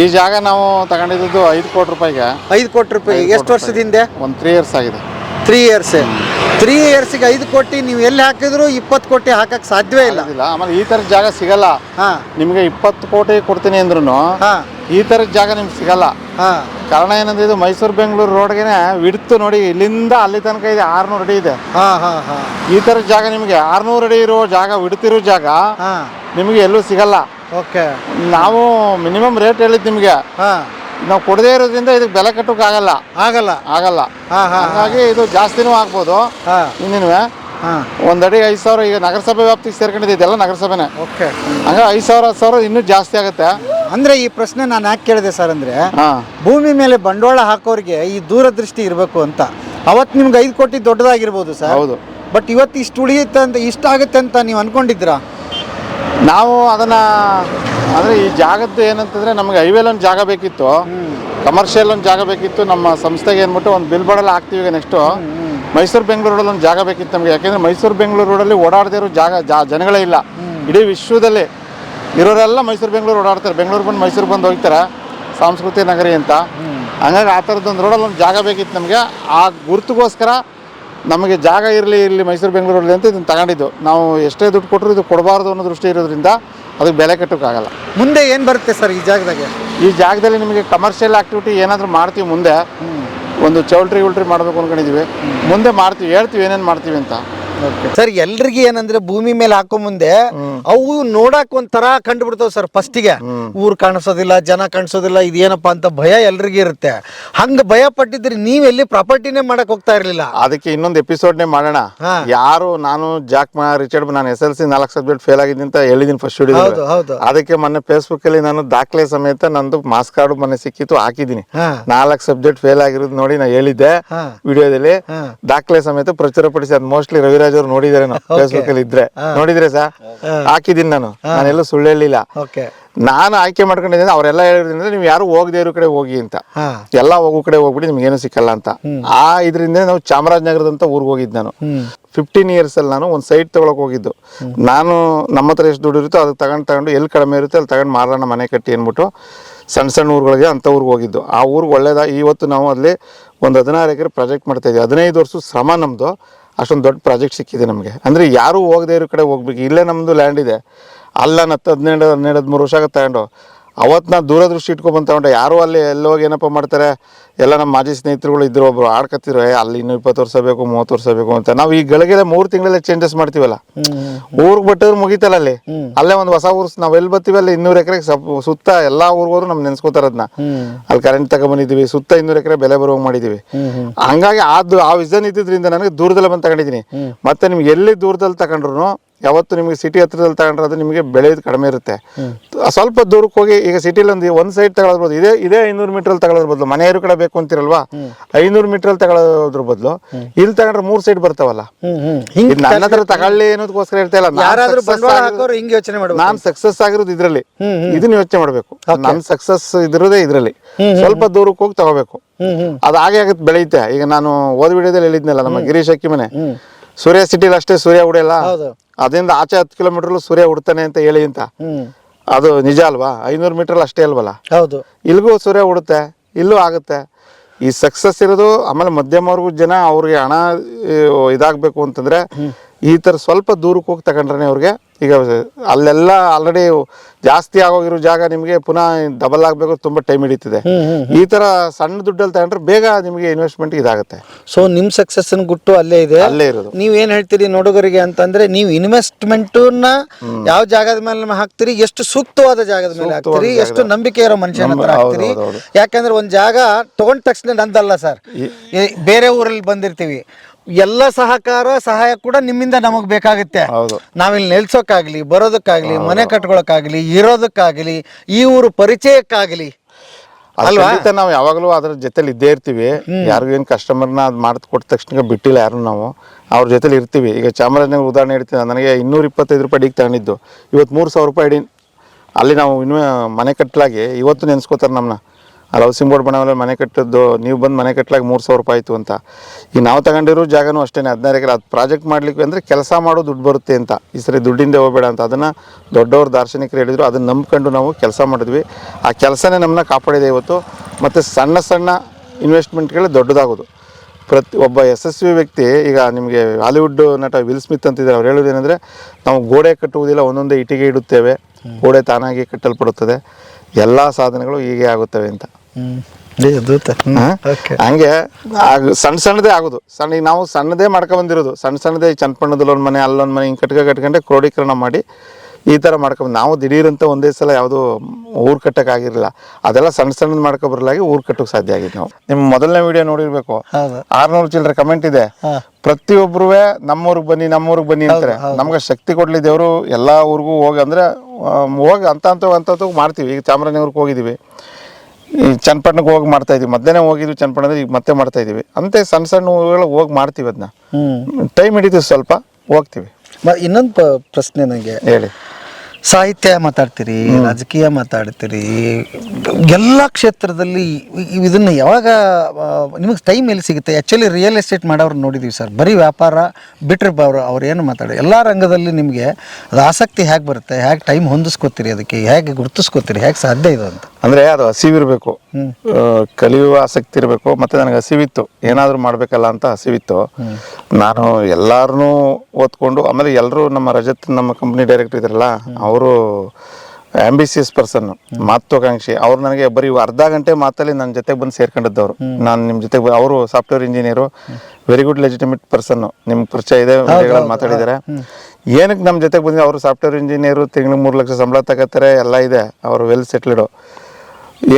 ಈ ಜಾಗ ನಾವು ತಗೊಂಡಿದ್ದು ಐದು ಕೋಟಿ ರೂಪಾಯಿಗೆ. ಐದು ಕೋಟಿ ರೂಪಾಯಿ. ಎಷ್ಟು ವರ್ಷದ ಹಿಂದೆ ಒಂದು ತ್ರೀ ಇಯರ್ಸ್ ಆಗಿದೆ. ತ್ರೀ ಇಯರ್ಸ್ ತ್ರೀ ಇಯರ್ಸಿಗೆ ಐದು ಕೋಟಿ ನೀವು ಎಲ್ಲಿ ಹಾಕಿದ್ರು ಇಪ್ಪತ್ತು ಕೋಟಿ ಹಾಕಕ್ಕೆ ಸಾಧ್ಯವೇ ಇಲ್ಲ. ಇಲ್ಲ. ಆಮೇಲೆ ಈ ತರ ಜಾಗ ಸಿಗಲ್ಲ. ಹಾಂ. ನಿಮಗೆ ಇಪ್ಪತ್ತು ಕೋಟಿ ಕೊಡ್ತೀನಿ ಅಂದ್ರೂ ಹಾಂ. ಈ ಥರದ ಜಾಗ ನಿಮ್ಗೆ ಸಿಗಲ್ಲ. ಹಾಂ. ಕಾರಣ ಏನಂದ್ರೆ ಇದು ಮೈಸೂರು ಬೆಂಗಳೂರು ರೋಡ್ಗೆನೆ ವಿಡ್ತು ನೋಡಿ ಇಲ್ಲಿಂದ ಅಲ್ಲಿ ತನಕ ಇದೆ ಆರ್ನೂರು ಅಡಿ ಇದೆ. ಹಾಂ ಹಾಂ ಹಾಂ. ಈ ಥರದ ಜಾಗ ನಿಮಗೆ ಆರ್ನೂರು ಅಡಿ ಇರೋ ಜಾಗ ವಿಡ್ತಿರೋ ಜಾಗ ಹಾಂ. ನಿಮಗೆ ಎಲ್ಲೂ ಸಿಗಲ್ಲ. ಓಕೆ. ನಾವು ಮಿನಿಮಮ್ ರೇಟ್ ಹೇಳಿದ್ದು ನಿಮಗೆ. ಹಾಂ. ನಾವು ಕೊಡದೇ ಇರೋದ್ರಿಂದ ಇದಕ್ಕೆ ಬೆಲೆ ಕಟ್ಟೋಕ್ಕಾಗಲ್ಲ ಆಗಲ್ಲ. ಆಗಲ್ಲ. ಆಗಲ್ಲ. ಹಾಂ ಹಾಗಾಗಿ ಇದು ಜಾಸ್ತಿನೂ ಆಗ್ಬೋದು. ಹಾಂ. ಒಂದಡಿ ಹಾಂ. ಒಂದು ಅಡಿ ಐದು ಸಾವಿರ ಈಗ ನಗರಸಭೆ ವ್ಯಾಪ್ತಿಗೆ ಸೇರ್ಕೊಂಡಿದೆ ಇದೆಲ್ಲ ನಗರಸಭೆನೇ. ಓಕೆ. ಹಂಗ ಐದು ಸಾವಿರ ಹತ್ತು ಸಾವಿರ ಇನ್ನೂ ಜಾಸ್ತಿ ಆಗುತ್ತೆ. ಅಂದ್ರೆ ಈ ಪ್ರಶ್ನೆ ನಾನು ಯಾಕೆ ಕೇಳಿದೆ ಸರ್ ಅಂದ್ರೆ ಹಾಂ. ಭೂಮಿ ಮೇಲೆ ಬಂಡವಾಳ ಹಾಕೋರಿಗೆ ಈ ದೂರದೃಷ್ಟಿ ಇರಬೇಕು ಅಂತ. ಅವತ್ತು ನಿಮ್ಗೆ ಐದು ಕೋಟಿ ದೊಡ್ಡದಾಗಿರ್ಬೋದು ಸರ್. ಹೌದು. ಬಟ್ ಇವತ್ತು ಇಷ್ಟು ಉಳಿಯುತ್ತೆ ಅಂತ ಇಷ್ಟ ಆಗುತ್ತೆ ಅಂತ ನೀವು ಅನ್ಕೊಂಡಿದ್ದೀರಾ? ನಾವು ಅದನ್ನ ಅಂದರೆ ಈ ಜಾಗದ್ದು ಏನಂತಂದ್ರೆ ನಮಗೆ ಹೈವೇಲಿ ಒಂದು ಜಾಗ ಬೇಕಿತ್ತು. ಕಮರ್ಷಿಯಲ್ ಒಂದು ಜಾಗ ಬೇಕಿತ್ತು. ನಮ್ಮ ಸಂಸ್ಥೆಗೆ ಏನ್ಬಿಟ್ಟು ಒಂದು ಬಿಲ್ ಬೋರ್ಡೆಲ್ಲ ಹಾಕ್ತೀವಿ ಈಗ ನೆಕ್ಸ್ಟು ಮೈಸೂರು ಬೆಂಗಳೂರು ಒಂದು ಜಾಗ ಬೇಕಿತ್ತು ನಮಗೆ. ಯಾಕೆಂದ್ರೆ ಮೈಸೂರು ಬೆಂಗಳೂರು ರೋಡಲ್ಲಿ ಓಡಾಡದೇ ಇರೋ ಜಾಗ ಜಾ ಜನಗಳೇ ಇಲ್ಲ. ಇಡೀ ವಿಶ್ವದಲ್ಲಿ ಇರೋರೆಲ್ಲ ಮೈಸೂರು ಬೆಂಗಳೂರು ಓಡಾಡ್ತಾರೆ. ಬೆಂಗಳೂರು ಬಂದು ಮೈಸೂರು ಬಂದು ಹೋಗ್ತಾರೆ. ಸಾಂಸ್ಕೃತಿಕ ನಗರಿ ಅಂತ. ಹಂಗಾಗಿ ಆ ಥರದ್ದೊಂದು ರೋಡಲ್ಲಿ ಒಂದು ಜಾಗ ಬೇಕಿತ್ತು ನಮಗೆ. ಆ ಗುರುತಿಗೋಸ್ಕರ ನಮಗೆ ಜಾಗ ಇರಲಿ ಇಲ್ಲಿ ಮೈಸೂರು ಬೆಂಗಳೂರಲ್ಲಿ ಅಂತ ಇದನ್ನು ತಗೊಂಡಿದ್ದು. ನಾವು ಎಷ್ಟೇ ದುಡ್ಡು ಕೊಟ್ಟರು ಇದು ಕೊಡಬಾರ್ದು ಅನ್ನೋ ದೃಷ್ಟಿ ಇರೋದ್ರಿಂದ ಅದಕ್ಕೆ ಬೆಲೆ ಕಟ್ಟೋಕ್ಕಾಗಲ್ಲ. ಮುಂದೆ ಏನು ಬರುತ್ತೆ ಸರ್ ಈ ಜಾಗದಾಗೆ? ಈ ಜಾಗದಲ್ಲಿ ನಿಮಗೆ ಕಮರ್ಷಿಯಲ್ ಆಕ್ಟಿವಿಟಿ ಏನಾದರೂ ಮಾಡ್ತೀವಿ ಮುಂದೆ ಒಂದು ಚೌಲ್ಟ್ರಿ ಉಲ್ಟ್ರಿ ಮಾಡಬೇಕು ಅನ್ಕೊಂಡಿದೀವಿ. ಮುಂದೆ ಮಾಡ್ತೀವಿ ಹೇಳ್ತೀವಿ ಏನೇನು ಮಾಡ್ತೀವಿ ಅಂತ. ಸರ್ ಎಲ್ರಿಗೆ ಏನಂದ್ರೆ ಭೂಮಿ ಮೇಲೆ ಹಾಕೋ ಮುಂದೆ ಅವು ನೋಡಕ್ ಒಂಥರ ಕಂಡುಬಿಡ್ತಾವ ಸರ್ ಫಸ್ಟಿಗೆ ಊರ್ ಕಾಣಿಸೋದಿಲ್ಲ ಜನ ಕಾಣಿಸೋದಿಲ್ಲ ಇದೇನಪ್ಪಾ ಅಂತ ಭಯ ಎಲ್ರಿಗೂ ಇರುತ್ತೆ. ಹಂಗ ಭಯ ಪಟ್ಟಿದ್ರೆ ನೀವ್ ಎಲ್ಲಿ ಪ್ರಾಪರ್ಟಿನೇ ಮಾಡಕ್ ಹೋಗ್ತಾ ಇರ್ಲಿಲ್ಲ. ಅದಕ್ಕೆ ಇನ್ನೊಂದು ಎಪಿಸೋಡ್ನೇ ಮಾಡೋಣ. ಯಾರು ನಾನು ಜಾಕ್ ಮಾ ರಿಚರ್ಡ್ ನಾನು ಎಸ್ ಎಲ್ ಸಿ ನಾಲ್ಕು ಸಬ್ಜೆಕ್ಟ್ ಫೇಲ್ ಆಗಿದ್ದೀನಿ ಅಂತ ಹೇಳಿದ್ದೀನಿ ಫಸ್ಟ್ ಅದಕ್ಕೆ ಮೊನ್ನೆ ಫೇಸ್ಬುಕ್ ಅಲ್ಲಿ ನಾನು ದಾಖಲೆ ಸಮೇತ ನಂದು ಮಾಸ್ ಕಾರ್ಡ್ ಮನೆ ಸಿಕ್ಕಿತ್ತು ಹಾಕಿದ್ದೀನಿ. ಹಾ. ನಾಲ್ಕು ಸಬ್ಜೆಕ್ಟ್ ಫೇಲ್ ಆಗಿರೋದು ನೋಡಿ ನಾ ಹೇಳಿದ್ದೆ ವಿಡಿಯೋದಲ್ಲಿ. ದಾಖಲೆ ಸಮೇತ ಪ್ರಚುರಪಡಿಸಿ ಅದು ಮೋಸ್ಟ್ಲಿ ರವಿರಾಜ್ ರಾಜ್ ಅವ್ರು ನೋಡಿದಾರೆ ಫೇಸ್ಬುಕ್ ಅಲ್ಲಿ ಇದ್ರೆ. ನೋಡಿದ್ರೆ ಸಾ? ಹಾಕಿದೀನಿ ನಾನು. ನಾನೆಲ್ಲ ಸುಳ್ಳು ಹೇಳಿಲ್ಲ. ನಾನು ಆಯ್ಕೆ ಮಾಡ್ಕೊಂಡಿದ್ದೀನಿ ಅವರೆಲ್ಲ ಹೇಳಿದ್ರಿಂದ ನೀವು ಯಾರು ಹೋಗದೆ ಇರೋ ಕಡೆ ಹೋಗಿ ಅಂತ. ಎಲ್ಲ ಹೋಗೋ ಕಡೆ ಹೋಗ್ಬಿಡಿ ನಿಮ್ಗೆ ಏನು ಸಿಕ್ಕಲ್ಲ ಅಂತ. ಆ ಇದರಿಂದ ನಾವು ಚಾಮರಾಜನಗರದಂತ ಊರಿಗೆ ಹೋಗಿದ್ದು ನಾನು. ಫಿಫ್ಟೀನ್ ಇಯರ್ಸ್ ಅಲ್ಲಿ ನಾನು ಒಂದು ಸೈಟ್ ತಗೊಳಕ್ ಹೋಗಿದ್ದು. ನಾನು ನಮ್ಮ ಹತ್ರ ಎಷ್ಟು ದುಡ್ಡು ಇರುತ್ತೋ ಅದಕ್ಕೆ ತಗೊಂಡು ತಗೊಂಡು ಎಲ್ಲಿ ಕಡಿಮೆ ಇರುತ್ತೆ ಅಲ್ಲಿ ತಗೊಂಡು ಮಾರಣ ಮನೆ ಕಟ್ಟಿ ಅಂದ್ಬಿಟ್ಟು ಸಣ್ಣ ಸಣ್ಣ ಊರುಗಳಿಗೆ ಅಂತ ಊರಿಗೆ ಹೋಗಿದ್ದು. ಆ ಊರಿಗೆ ಒಳ್ಳೇದ? ಇವತ್ತು ನಾವು ಅಲ್ಲಿ ಒಂದು ಹದಿನಾರು ಎಕರೆ ಪ್ರಾಜೆಕ್ಟ್ ಮಾಡ್ತಾ ಇದ್ದೀವಿ ಹದಿನೈದು ವರ್ಷ ಶ್ರಮ ನಮ್ಮದು ಅಷ್ಟೊಂದು ದೊಡ್ಡ ಪ್ರಾಜೆಕ್ಟ್ ಸಿಕ್ಕಿದೆ ನಮಗೆ. ಅಂದರೆ ಯಾರೂ ಹೋಗದೇ ಇರೋ ಕಡೆ ಹೋಗ್ಬೇಕು. ಇಲ್ಲೇ ನಮ್ಮದು ಲ್ಯಾಂಡ್ ಇದೆ. ಅಲ್ಲ ಹತ್ತು ಹದಿನೆಂಟು, ಹನ್ನೆರಡು, ಹದಿಮೂರು ವರ್ಷ ಆಗುತ್ತೆ ತಗೊಂಡು ಅವತ್ತು ನಾನು ದೂರದೃಷ್ಟಿ ಇಟ್ಕೊಂಡ್ ತಗೊಂಡೆ ಯಾರು ಅಲ್ಲಿ ಎಲ್ಲೋಗಿ ಏನಪ್ಪ ಮಾಡ್ತಾರೆ? ಎಲ್ಲ ನಮ್ಮ ಮಾಜಿ ಸ್ನೇಹಿತರುಗಳು ಇದ್ರು ಒಬ್ರು ಆಡ್ಕತ್ತಿರೋ ಅಲ್ಲಿ ಇನ್ನೂ ಇಪ್ಪತ್ತು ವರ್ಷ ಬೇಕು ಮೂವತ್ತು ವರ್ಷ ಬೇಕು ಅಂತ. ನಾವು ಈ ಗಳಿಗೆಲ್ಲ ಮೂರು ತಿಂಗಳಲ್ಲೇ ಚೇಂಜಸ್ ಮಾಡ್ತೀವಲ್ಲ? ಊರಿಗೆ ಬಿಟ್ಟಿದ್ರೆ ಮುಗಿತಲ್ಲ ಅಲ್ಲಿ? ಅಲ್ಲೇ ಒಂದು ಹೊಸ ಊರು ನಾವು ಎಲ್ಲಿ ಬರ್ತೀವಿ ಅಲ್ಲಿ ಇನ್ನೂರು ಎಕರೆ ಸುತ್ತ ಎಲ್ಲಾ ಊರಿಗೋದ್ರು ನಮ್ ನೆನ್ಸ್ಕೋತಾರ ಅದನ್ನ ಅಲ್ಲಿ ಕರೆಂಟ್ ತಗೊಂಬಂದಿದ್ದೀವಿ ಸುತ್ತ ಇನ್ನೂರು ಎಕರೆ ಬೆಲೆ ಬರುವಂಗ್ ಮಾಡಿದೀವಿ ಹಂಗಾಗಿ ಅದು ಆ ವಿಷನ್ ಇದ್ದಿದ್ರಿಂದ ನನಗೆ ದೂರದಲ್ಲಿ ಬಂದು ತಗೊಂಡಿದ್ದೀನಿ. ಮತ್ತೆ ನಿಮ್ಗೆ ಎಲ್ಲಿ ದೂರದಲ್ಲಿ ತಗೊಂಡ್ರು ಯಾವತ್ತು ನಿಮಗೆ ಸಿಟಿ ಹತ್ರದಲ್ಲಿ ತಗೊಂಡ್ರೆ ಅದು ನಿಮಗೆ ಬೆಳೆಯೋದು ಕಡಿಮೆ ಇರುತ್ತೆ. ಸ್ವಲ್ಪ ದೂರಕ್ಕೆ ಹೋಗಿ ಈಗ ಸಿಟಿಲಿ ಒಂದು ಒಂದು ಸೈಡ್ ತಗೊಳ್ಳೋದು ಇದೇ ಇದೇ ಐನೂರು ಮೀಟ್ರಲ್ಲಿ ತಗೊಳ್ಳೋದ್ರ ಬದಲು ಮನೆಯವರು ಕಡೆ ಬೇಕು ಅಂತಿರಲ್ವಾ? ಐನೂರು ಮೀಟ್ರಲ್ಲಿ ತಗೊಳ್ಳೋದ್ರ ಬದಲು ಇಲ್ಲಿ ತಗೊಂಡ್ರೆ ಮೂರು ಸೈಡ್ ಬರ್ತಾವಲ್ಲ. ನನ್ನ ಹತ್ರ ತಗೊಳ್ಳಿ ಅನ್ನೋದಕ್ಕೋಸ್ಕರ ಹೇಳ್ತಾ ಇಲ್ಲ ಹಿಂಗೆ ಯೋಚನೆ ಮಾಡಿ ನಾನು ಸಕ್ಸಸ್ ಆಗಿರೋದು ಇದ್ರಲ್ಲಿ. ಇದನ್ನ ಯೋಚನೆ ಮಾಡ್ಬೇಕು. ನನ್ ಸಕ್ಸಸ್ ಇದಿರೋದೇ ಇದ್ರಲ್ಲಿ. ಸ್ವಲ್ಪ ದೂರಕ್ಕೆ ಹೋಗಿ ತಗೋಬೇಕು. ಅದು ಹಾಗೆ ಆಗುತ್ತೆ ಬೆಳೆಯುತ್ತೆ. ಈಗ ನಾನು ಓದ್ ವಿಡಿಯೋದಲ್ಲಿ ಹೇಳಿದ್ನಲ್ಲ ನಮ್ಮ ಗಿರೀಶ್ ಅಕ್ಕಿ ಮನೆ. ಸೂರ್ಯ ಸಿಟಿಲಿ ಅಷ್ಟೇ ಸೂರ್ಯ ಉಡಿಯಲ್ಲ ಹೌದು. ಅದರಿಂದ ಆಚೆ ಹತ್ತು ಕಿಲೋಮೀಟರ್ ಸೂರ್ಯ ಉಡ್ತಾನೆ ಅಂತ ಹೇಳಿ ಅಂತ. ಹ್ಮ್. ಅದು ನಿಜ ಅಲ್ವಾ? ಐನೂರು ಮೀಟರ್ ಅಷ್ಟೇ ಅಲ್ವಲ್ಲ? ಹೌದು. ಇಲ್ಲಿಗೂ ಸೂರ್ಯ ಉಡುತ್ತೆ ಇಲ್ಲೂ ಆಗುತ್ತೆ. ಈ ಸಕ್ಸಸ್ ಇರೋದು ಆಮೇಲೆ ಮಧ್ಯಮವರ್ಗದ ಜನ ಅವ್ರಿಗೆ ಹಣ ಇದಾಗಬೇಕು ಅಂತಂದ್ರೆ ಈ ಥರ ಸ್ವಲ್ಪ ದೂರಕ್ಕೆ ಹೋಗಿ ತಗೊಂಡ್ರೆ ಅವ್ರಿಗೆ ಈಗ ಅಲ್ಲೆಲ್ಲ ಆಲ್ರೆಡಿ ಜಾಸ್ತಿ ಆಗೋಗಿರೋ ಜಾಗ ನಿಮಗೆ ಪುನಃ ಡಬಲ್ ಆಗಬೇಕು ತುಂಬ ಟೈಮ್ ಹಿಡಿತಿದೆ ಈ ಥರ ಸಣ್ಣ ದುಡ್ಡಲ್ಲಿ ತಗೊಂಡ್ರೆ ಬೇಗ ನಿಮಗೆ ಇನ್ವೆಸ್ಟ್ಮೆಂಟ್ ಇದಾಗುತ್ತೆ. ಸೊ ನಿಮ್ ಸಕ್ಸಸ್ ಗುಟ್ಟು ಅಲ್ಲೇ ಇದೆ. ಅಲ್ಲೇ ಇರೋದು. ನೀವ್ ಏನ್ ಹೇಳ್ತೀರಿ ನೋಡುಗರಿಗೆ ಅಂತಂದ್ರೆ ನೀವು ಇನ್ವೆಸ್ಟ್ಮೆಂಟ್ನ ಯಾವ ಜಾಗದ ಮೇಲೆ ಹಾಕ್ತೀರಿ ಎಷ್ಟು ಸೂಕ್ತವಾದ ಜಾಗದ ಮೇಲೆ ಹಾಕ್ತೀರಿ ಎಷ್ಟು ನಂಬಿಕೆ ಇರೋ ಮನುಷ್ಯನ ಹತ್ರ ಹಾಕ್ತೀರಿ. ಯಾಕಂದ್ರೆ ಒಂದ್ ಜಾಗ ತಗೊಂಡ ತಕ್ಷಣ ನಂದಲ್ಲ ಸರ್. ಬೇರೆ ಊರಲ್ಲಿ ಬಂದಿರ್ತೀವಿ. ಎಲ್ಲ ಸಹಕಾರ ಸಹಾಯ ಕೂಡ ನಿಮ್ಮಿಂದ ನಮಗ್ ಬೇಕಾಗುತ್ತೆ. ಹೌದು. ನಾವಿಲ್ಲಿ ನೆಲ್ಸೋಕ್ಕಾಗ್ಲಿ ಬರೋದಕ್ಕಾಗ್ಲಿ ಮನೆ ಕಟ್ಕೊಳಕ್ಕಾಗ್ಲಿ ಇರೋದಕ್ಕಾಗ್ಲಿ ಈ ಊರು ಪರಿಚಯಕ್ಕಾಗ್ಲಿ. ಅಲ್ವಾ? ಖಂಡಿತ ನಾವು ಯಾವಾಗಲೂ ಅದ್ರ ಜೊತೆಲಿ ಇದ್ದೇ ಇರ್ತೀವಿ. ಯಾರಿಗೂ ಏನು ಕಸ್ಟಮರ್ನ ಅದು ಮಾಡಿಕೊಟ್ಟ ತಕ್ಷಣ ಬಿಟ್ಟಿಲ್ಲ ಯಾರು ನಾವು. ಅವ್ರ ಜೊತೆಲಿ ಇರ್ತೀವಿ. ಈಗ ಚಾಮರಾಜನಗರ ಉದಾಹರಣೆ ಹೇಳ್ತೀನಿ. ನನಗೆ ಇನ್ನೂರ ಇಪ್ಪತ್ತೈದು ರೂಪಾಯಿ ಅಡಿಗೆ ತಗೊಂಡಿದ್ದು. ಇವತ್ತು ಮೂರು ಸಾವಿರ ರೂಪಾಯಿ ಅಡಿ ಅಲ್ಲಿ ನಾವು ಇನ್ನೂ ಮನೆ ಕಟ್ಟಲಾಗಿ ಇವತ್ತು ನೆನೆಸ್ಕೋತಾರೆ ನಮ್ಮನ್ನ ಅಲ್ಲಿ ಹೌಸಿಂಗ್ ಬೋರ್ಡ್ ಬಣವಲ್ಲ ಮನೆ ಕಟ್ಟಿದ್ದು ನೀವು ಬಂದು ಮನೆ ಕಟ್ಟಲಾಗಿ ಮೂರು ಸಾವಿರ ರೂಪಾಯಿ ಆಯಿತು ಅಂತ. ಈಗ ನಾವು ತಗೊಂಡಿರೋ ಜಾಗನೂ ಅಷ್ಟೇ ಹದಿನಾರು ಎಕರೆ ಅದು ಪ್ರಾಜೆಕ್ಟ್ ಮಾಡ್ಲಿಕ್ಕೆ ಅಂದರೆ ಕೆಲಸ ಮಾಡೋ ದುಡ್ಡು ಬರುತ್ತೆ ಅಂತ. ಈ ಸರಿ ದುಡ್ಡಿಂದ ಹೋಗಬೇಡ ಅಂತ. ಅದನ್ನು ದೊಡ್ಡವ್ರು ದಾರ್ಶನಿಕರು ಹೇಳಿದರು ಅದನ್ನು ನಂಬ್ಕೊಂಡು ನಾವು ಕೆಲಸ ಮಾಡಿದ್ವಿ. ಆ ಕೆಲಸನೇ ನಮ್ಮನ್ನ ಕಾಪಾಡಿದೆ ಇವತ್ತು. ಮತ್ತು ಸಣ್ಣ ಸಣ್ಣ ಇನ್ವೆಸ್ಟ್ಮೆಂಟ್ಗಳು ದೊಡ್ಡದಾಗೋದು. ಪ್ರತಿ ಒಬ್ಬ ಯಶಸ್ವಿ ವ್ಯಕ್ತಿ ಈಗ ನಿಮಗೆ ಹಾಲಿವುಡ್ ನಟ ವಿಲ್ ಸ್ಮಿತ್ ಅಂತಿದ್ದಾರೆ ಅವ್ರು ಹೇಳೋದೇನೆಂದರೆ ನಾವು ಗೋಡೆ ಕಟ್ಟುವುದಿಲ್ಲ ಒಂದೊಂದೇ ಇಟ್ಟಿಗೆ ಇಡುತ್ತೇವೆ. ಗೋಡೆ ತಾನಾಗಿ ಕಟ್ಟಲ್ಪಡುತ್ತದೆ. ಎಲ್ಲ ಸಾಧನೆಗಳು ಹೀಗೆ ಆಗುತ್ತವೆ ಅಂತ? ಹಂಗೆ ಸಣ್ಣ ಸಣ್ಣದೇ ಆಗೋದು. ಸಣ್ಣ ಈಗ ನಾವು ಸಣ್ಣದೇ ಮಾಡ್ಕೊ ಬಂದಿರೋದು ಸಣ್ಣ ಸಣ್ಣದೇ ಚನ್ನಪಣ್ಣದಲ್ಲಿ ಒಂದು ಮನೆ ಅಲ್ಲೊಂದು ಮನೆ ಹಿಂಗೆ ಕಟ್ಕ ಕಟ್ಕೊಂಡೆ ಕ್ರೋಢೀಕರಣ ಮಾಡಿ ಈ ಥರ ಮಾಡ್ಕೊಂಡ್ ನಾವು ದಿಢೀರಂತ ಒಂದೇ ಸಲ ಯಾವುದು ಊರು ಕಟ್ಟಕ್ಕಾಗಿರಲಿಲ್ಲ ಅದೆಲ್ಲ ಸಣ್ಣ ಸಣ್ಣದ ಮಾಡ್ಕೊ ಬರಲಾಗಿ ಊರು ಕಟ್ಟಕ್ಕೆ ಸಾಧ್ಯ ಆಗಿದೆ ನಾವು. ನಿಮ್ಮ ಮೊದಲನೇ ವಿಡಿಯೋ ನೋಡಿರ್ಬೇಕು. ಆರ್ನೂರು ಚಿಲ್ಲರೆ ಕಮೆಂಟ್ ಇದೆ. ಪ್ರತಿಯೊಬ್ಬರೂ ನಮ್ಮೂರಿಗೆ ಬನ್ನಿ ನಮ್ಮೂರಿಗೆ ಬನ್ನಿ ಅಂತಾರೆ. ನಮ್ಗೆ ಶಕ್ತಿ ಕೊಡ್ಲಿ ದೇವರು ಎಲ್ಲ ಊರಿಗೂ ಹೋಗಿ ಅಂದ್ರೆ ಹೋಗಿ ಅಂತ ಅಂತ ಅಂಥದ್ದು ಮಾಡ್ತೀವಿ. ಈಗ ಚಾಮರಾಜನಗರಕ್ಕೆ ಹೋಗಿದ್ದೀವಿ. ಈ ಚನ್ನಪಟ್ಟಣಕ್ಕೆ ಹೋಗಿ ಮಾಡ್ತಾ ಇದೀವಿ ಮಧ್ಯಾಹ್ನ ಹೋಗಿದ್ವಿ ಚನ್ನಪಟ್ಟಣದಲ್ಲಿ ಈಗ ಮತ್ತೆ ಮಾಡ್ತಾ ಇದೀವಿ ಅಂತೆ ಸಣ್ಣ ಸಣ್ಣ ಹೋಗಿ ಮಾಡ್ತೀವಿ ಅದನ್ನ ಟೈಮ್ ಹಿಡಿತೀವಿ ಸ್ವಲ್ಪ ಹೋಗ್ತೀವಿ. ಇನ್ನೊಂದು ಪ್ರಶ್ನೆ ನನಗೆ ಹೇಳಿ. ಸಾಹಿತ್ಯ ಮಾತಾಡ್ತೀರಿ ರಾಜಕೀಯ ಮಾತಾಡ್ತೀರಿ ಎಲ್ಲ ಕ್ಷೇತ್ರದಲ್ಲಿ ಇ- ಇದನ್ನ ಯಾವಾಗ ನಿಮಗೆ ಟೈಮ್ ಎಲ್ಲಿ ಸಿಗುತ್ತೆ? ಆ್ಯಕ್ಚುಲಿ ರಿಯಲ್ ಎಸ್ಟೇಟ್ ಮಾಡೋರು ನೋಡಿದೀವಿ ಸರ್ ಬರೀ ವ್ಯಾಪಾರ ಬಿಟ್ಟರೆ ಅವರು ಅವ್ರು ಏನು ಮಾತಾಡಿ ಎಲ್ಲ ರಂಗದಲ್ಲಿ ನಿಮಗೆ ಅದು ಆಸಕ್ತಿ ಹೇಗೆ ಬರುತ್ತೆ? ಹೇಗೆ ಟೈಮ್ ಹೊಂದಿಸ್ಕೋತೀರಿ ಅದಕ್ಕೆ? ಹೇಗೆ ಗುರುತಿಸ್ಕೋತೀರಿ? ಹೇಗೆ ಸಾಧ್ಯ ಇದು ಅಂತ? ಅಂದ್ರೆ ಅದು ಹಸಿವಿರಬೇಕು ಕಲಿಯುವ ಆಸಕ್ತಿ ಇರಬೇಕು ಮತ್ತೆ ನನಗೆ ಹಸಿವಿತ್ತು. ಏನಾದರೂ ಮಾಡಬೇಕಲ್ಲ ಅಂತ ಹಸಿವಿತ್ತು. ನಾನು ಎಲ್ಲಾರನ್ನೂ ಓದ್ಕೊಂಡು ಆಮೇಲೆ ಎಲ್ಲರೂ ನಮ್ಮ ರಜತ್ ನಮ್ಮ ಕಂಪ್ನಿ ಡೈರೆಕ್ಟರ್ ಇದ್ರಲ್ಲ ಅವರು ಆಂಬಿಸಿಯಸ್ ಪರ್ಸನ್ ಮಹತ್ವಾಕಾಂಕ್ಷಿ. ಅವ್ರು ನನಗೆ ಬರೀ ಅರ್ಧ ಗಂಟೆ ಮಾತಲ್ಲಿ ನನ್ನ ಜೊತೆಗೆ ಬಂದು ಸೇರ್ಕೊಂಡಿದ್ದವ್ರು. ನಾನು ನಿಮ್ಮ ಜೊತೆಗೆ ಅವರು software engineer very good legitimate person ನಿಮ್ಮ ಪರಿಚಯ ಇದೆ ಮಾತಾಡಿದ್ದಾರೆ ಏನಕ್ಕೆ ನಮ್ಮ ಜೊತೆಗೆ ಬಂದಿದೆ ಅವರು ಸಾಫ್ಟ್ವೇರ್ ಇಂಜಿನಿಯರು ತಿಂಗಳಿಗೆ ಮೂರು ಲಕ್ಷ ಸಂಬಳ ತಗೋತಾರೆ ಎಲ್ಲ ಇದೆ. ಅವರು ವೆಲ್ ಸೆಟ್ಲ್ಡು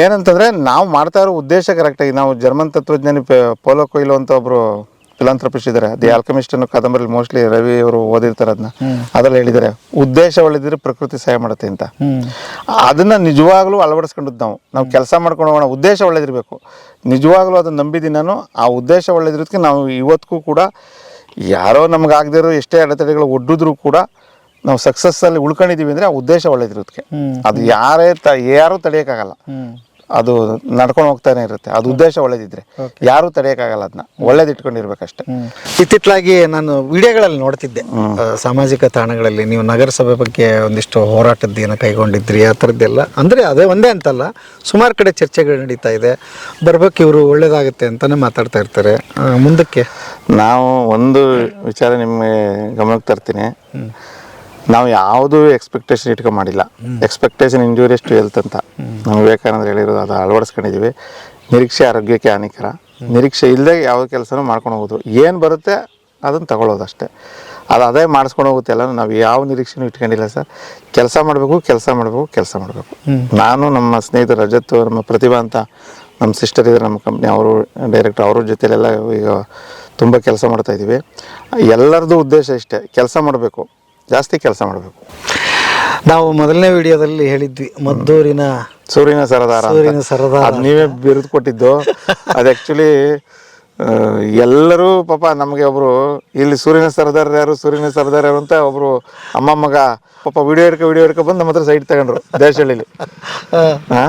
ಏನಂತಂದ್ರೆ ನಾವು ಮಾಡ್ತಾ ಇರೋ ಉದ್ದೇಶ ಕರೆಕ್ಟಾಗಿ ನಾವು ಜರ್ಮನ್ ತತ್ವಜ್ಞಾನಿ ಪೋಲೋ ಕೊಯ್ಲು ಅಂತ ಒಬ್ರು ಫಿಲಾಂಥ್ರಪಿಸ್ಟ್ ಇದ್ದಾರೆ ದಿ ಆಲ್ಕಮಿಸ್ಟ್ ಅನ್ನೋ ಕಾದಂಬರಿ ಮೋಸ್ಟ್ಲಿ ರವಿ ಅವರು ಓದಿರ್ತಾರೆ ಅದನ್ನ ಅದ್ರಲ್ಲಿ ಹೇಳಿದ್ದಾರೆ ಉದ್ದೇಶ ಒಳ್ಳೆದಿದ್ರೆ ಪ್ರಕೃತಿ ಸಹಾಯ ಮಾಡುತ್ತೆ ಅಂತ. ಅದನ್ನ ನಿಜವಾಗ್ಲೂ ಅಳವಡಿಸ್ಕೊಂಡದ್ದು ನಾವು. ನಾವು ಕೆಲಸ ಮಾಡ್ಕೊಂಡು ಹೋಗೋಣ ಉದ್ದೇಶ ಒಳ್ಳೇದಿರಬೇಕು. ನಿಜವಾಗ್ಲೂ ಅದನ್ನ ನಂಬಿದ್ದೀನಿ ನಾನು ಆ ಉದ್ದೇಶ ಒಳ್ಳೇದಿರೋದಕ್ಕೆ ನಾವು ಇವತ್ತಿಗೂ ಕೂಡ ಯಾರೋ ನಮ್ಗೆ ಆಗದಿರೋ ಎಷ್ಟೇ ಅಡೆತಡೆಗಳು ಒಡ್ಡಿದ್ರು ಕೂಡ ನಾವು ಸಕ್ಸಸ್ ಅಲ್ಲಿ ಉಳ್ಕೊಂಡಿದೀವಿ ಅಂದ್ರೆ ಆ ಉದ್ದೇಶ ಒಳ್ಳೇದಿರೋದಕ್ಕೆ ಅದು ಯಾರೇ ತ ಯಾರೂ ತಡೆಯೋಕ್ಕಾಗಲ್ಲ. ಅದು ನಡ್ಕೊಂಡು ಹೋಗ್ತಾನೆ ಇರುತ್ತೆ. ಅದು ಉದ್ದೇಶ ಒಳ್ಳೇದಿದ್ರೆ. ಯಾರು ತಡೆಯೋಕ್ಕಾಗಲ್ಲ ಅದನ್ನ ಒಳ್ಳೇದು ಇಟ್ಕೊಂಡಿರ್ಬೇಕಷ್ಟೇ ಇತ್ತಿತ್ತಲಾಗಿ ನಾನು ವಿಡಿಯೋಗಳಲ್ಲಿ ನೋಡ್ತಿದ್ದೆ. ಸಾಮಾಜಿಕ ತಾಣಗಳಲ್ಲಿ ನೀವು ನಗರಸಭೆ ಬಗ್ಗೆ ಒಂದಿಷ್ಟು ಹೋರಾಟದ ಏನೋ ಕೈಗೊಂಡಿದ್ರಿ ಆ ಥರದ್ದೆಲ್ಲ. ಅಂದರೆ ಅದೇ ಒಂದೇ ಅಂತಲ್ಲ ಸುಮಾರು ಕಡೆ ಚರ್ಚೆಗಳು ನಡೀತಾ ಇದೆ. ಬರ್ಬೇಕು ಇವರು ಒಳ್ಳೇದಾಗುತ್ತೆ ಅಂತಾನೆ ಮಾತಾಡ್ತಾ ಇರ್ತಾರೆ. ಮುಂದಕ್ಕೆ? ನಾವು ಒಂದು ವಿಚಾರ ನಿಮಗೆ ಗಮನಕ್ಕೆ ತರ್ತೀನಿ. ನಾವು ಯಾವುದು ಎಕ್ಸ್ಪೆಕ್ಟೇಷನ್ ಇಟ್ಕೊಂಡು ಮಾಡಿಲ್ಲ. ಎಕ್ಸ್ಪೆಕ್ಟೇಷನ್ ಇಂಜೂರಿಯಸ್ ಟು ಹೆಲ್ತ್ ಅಂತ. ನಾವು ವಿವೇಕಾನಂದ ಹೇಳಿರೋದು ಅದು ಅಳವಡಿಸ್ಕೊಂಡಿದ್ದೀವಿ ನಿರೀಕ್ಷೆ ಆರೋಗ್ಯಕ್ಕೆ ಹಾನಿಕರ. ನಿರೀಕ್ಷೆ ಇಲ್ಲದೆ ಯಾವ ಕೆಲಸನೂ ಮಾಡ್ಕೊಂಡು ಹೋಗೋದು. ಏನು ಬರುತ್ತೆ ಅದನ್ನು ತಗೊಳ್ಳೋದು ಅಷ್ಟೇ. ಅದು ಅದೇ ಮಾಡಿಸ್ಕೊಂಡು ಹೋಗುತ್ತೆ ಎಲ್ಲ ನಾವು ಯಾವ ನಿರೀಕ್ಷೆನೂ ಇಟ್ಕೊಂಡಿಲ್ಲ ಸರ್. ಕೆಲಸ ಮಾಡಬೇಕು ಕೆಲಸ ಮಾಡಬೇಕು ಕೆಲಸ ಮಾಡಬೇಕು. ನಾನು ನಮ್ಮ ಸ್ನೇಹಿತರು ರಜತ್ ನಮ್ಮ ಪ್ರತಿಭಾ ಅಂತ ನಮ್ಮ ಸಿಸ್ಟರ್ ಇದ್ದಾರೆ ನಮ್ಮ ಕಂಪ್ನಿ ಅವರು ಡೈರೆಕ್ಟರ್ ಅವ್ರ ಜೊತೆಲೆಲ್ಲ ಈಗ ತುಂಬ ಕೆಲಸ ಮಾಡ್ತಾ ಇದ್ದೀವಿ ಎಲ್ಲರದ್ದು ಉದ್ದೇಶ ಇಷ್ಟೇ. ಕೆಲಸ ಮಾಡಬೇಕು. ಜಾಸ್ತಿ ಕೆಲಸ ಮಾಡಬೇಕು. ನಾವು ಮೊದಲನೇ ವಿಡಿಯೋದಲ್ಲಿ ಹೇಳಿದ್ವಿ ಮದ್ದೂರಿನ ಸೂರ್ಯನ ಸರದಾರ ಅಂತ. ಸೂರ್ಯನ ಸರದಾರ ಅದ್ ನೀವೇ ಬಿರುದು ಕೊಟ್ಟಿದ್ದು. ಅದು ಆ್ಯಕ್ಚುಲಿ ಎಲ್ಲರೂ ಪಾಪ ನಮಗೆ ಒಬ್ರು ಇಲ್ಲಿ ಸೂರ್ಯನ ಸರದಾರ ಯಾರು ಸೂರ್ಯನ ಸರದಾರ ಯಾರು ಅಂತ ಒಬ್ರು ಅಮ್ಮ ಮಗ ಪಾಪ ವಿಡಿಯೋ ಹಿಡ್ಕೊ ವಿಡಿಯೋ ಹಿಡ್ಕೊ ಬಂದು ನಮ್ಮ ಹತ್ರ ಸೈಡ್ ತಗೊಂಡ್ರು ದೇಶಹಳ್ಳಿಲಿ ಹಾ.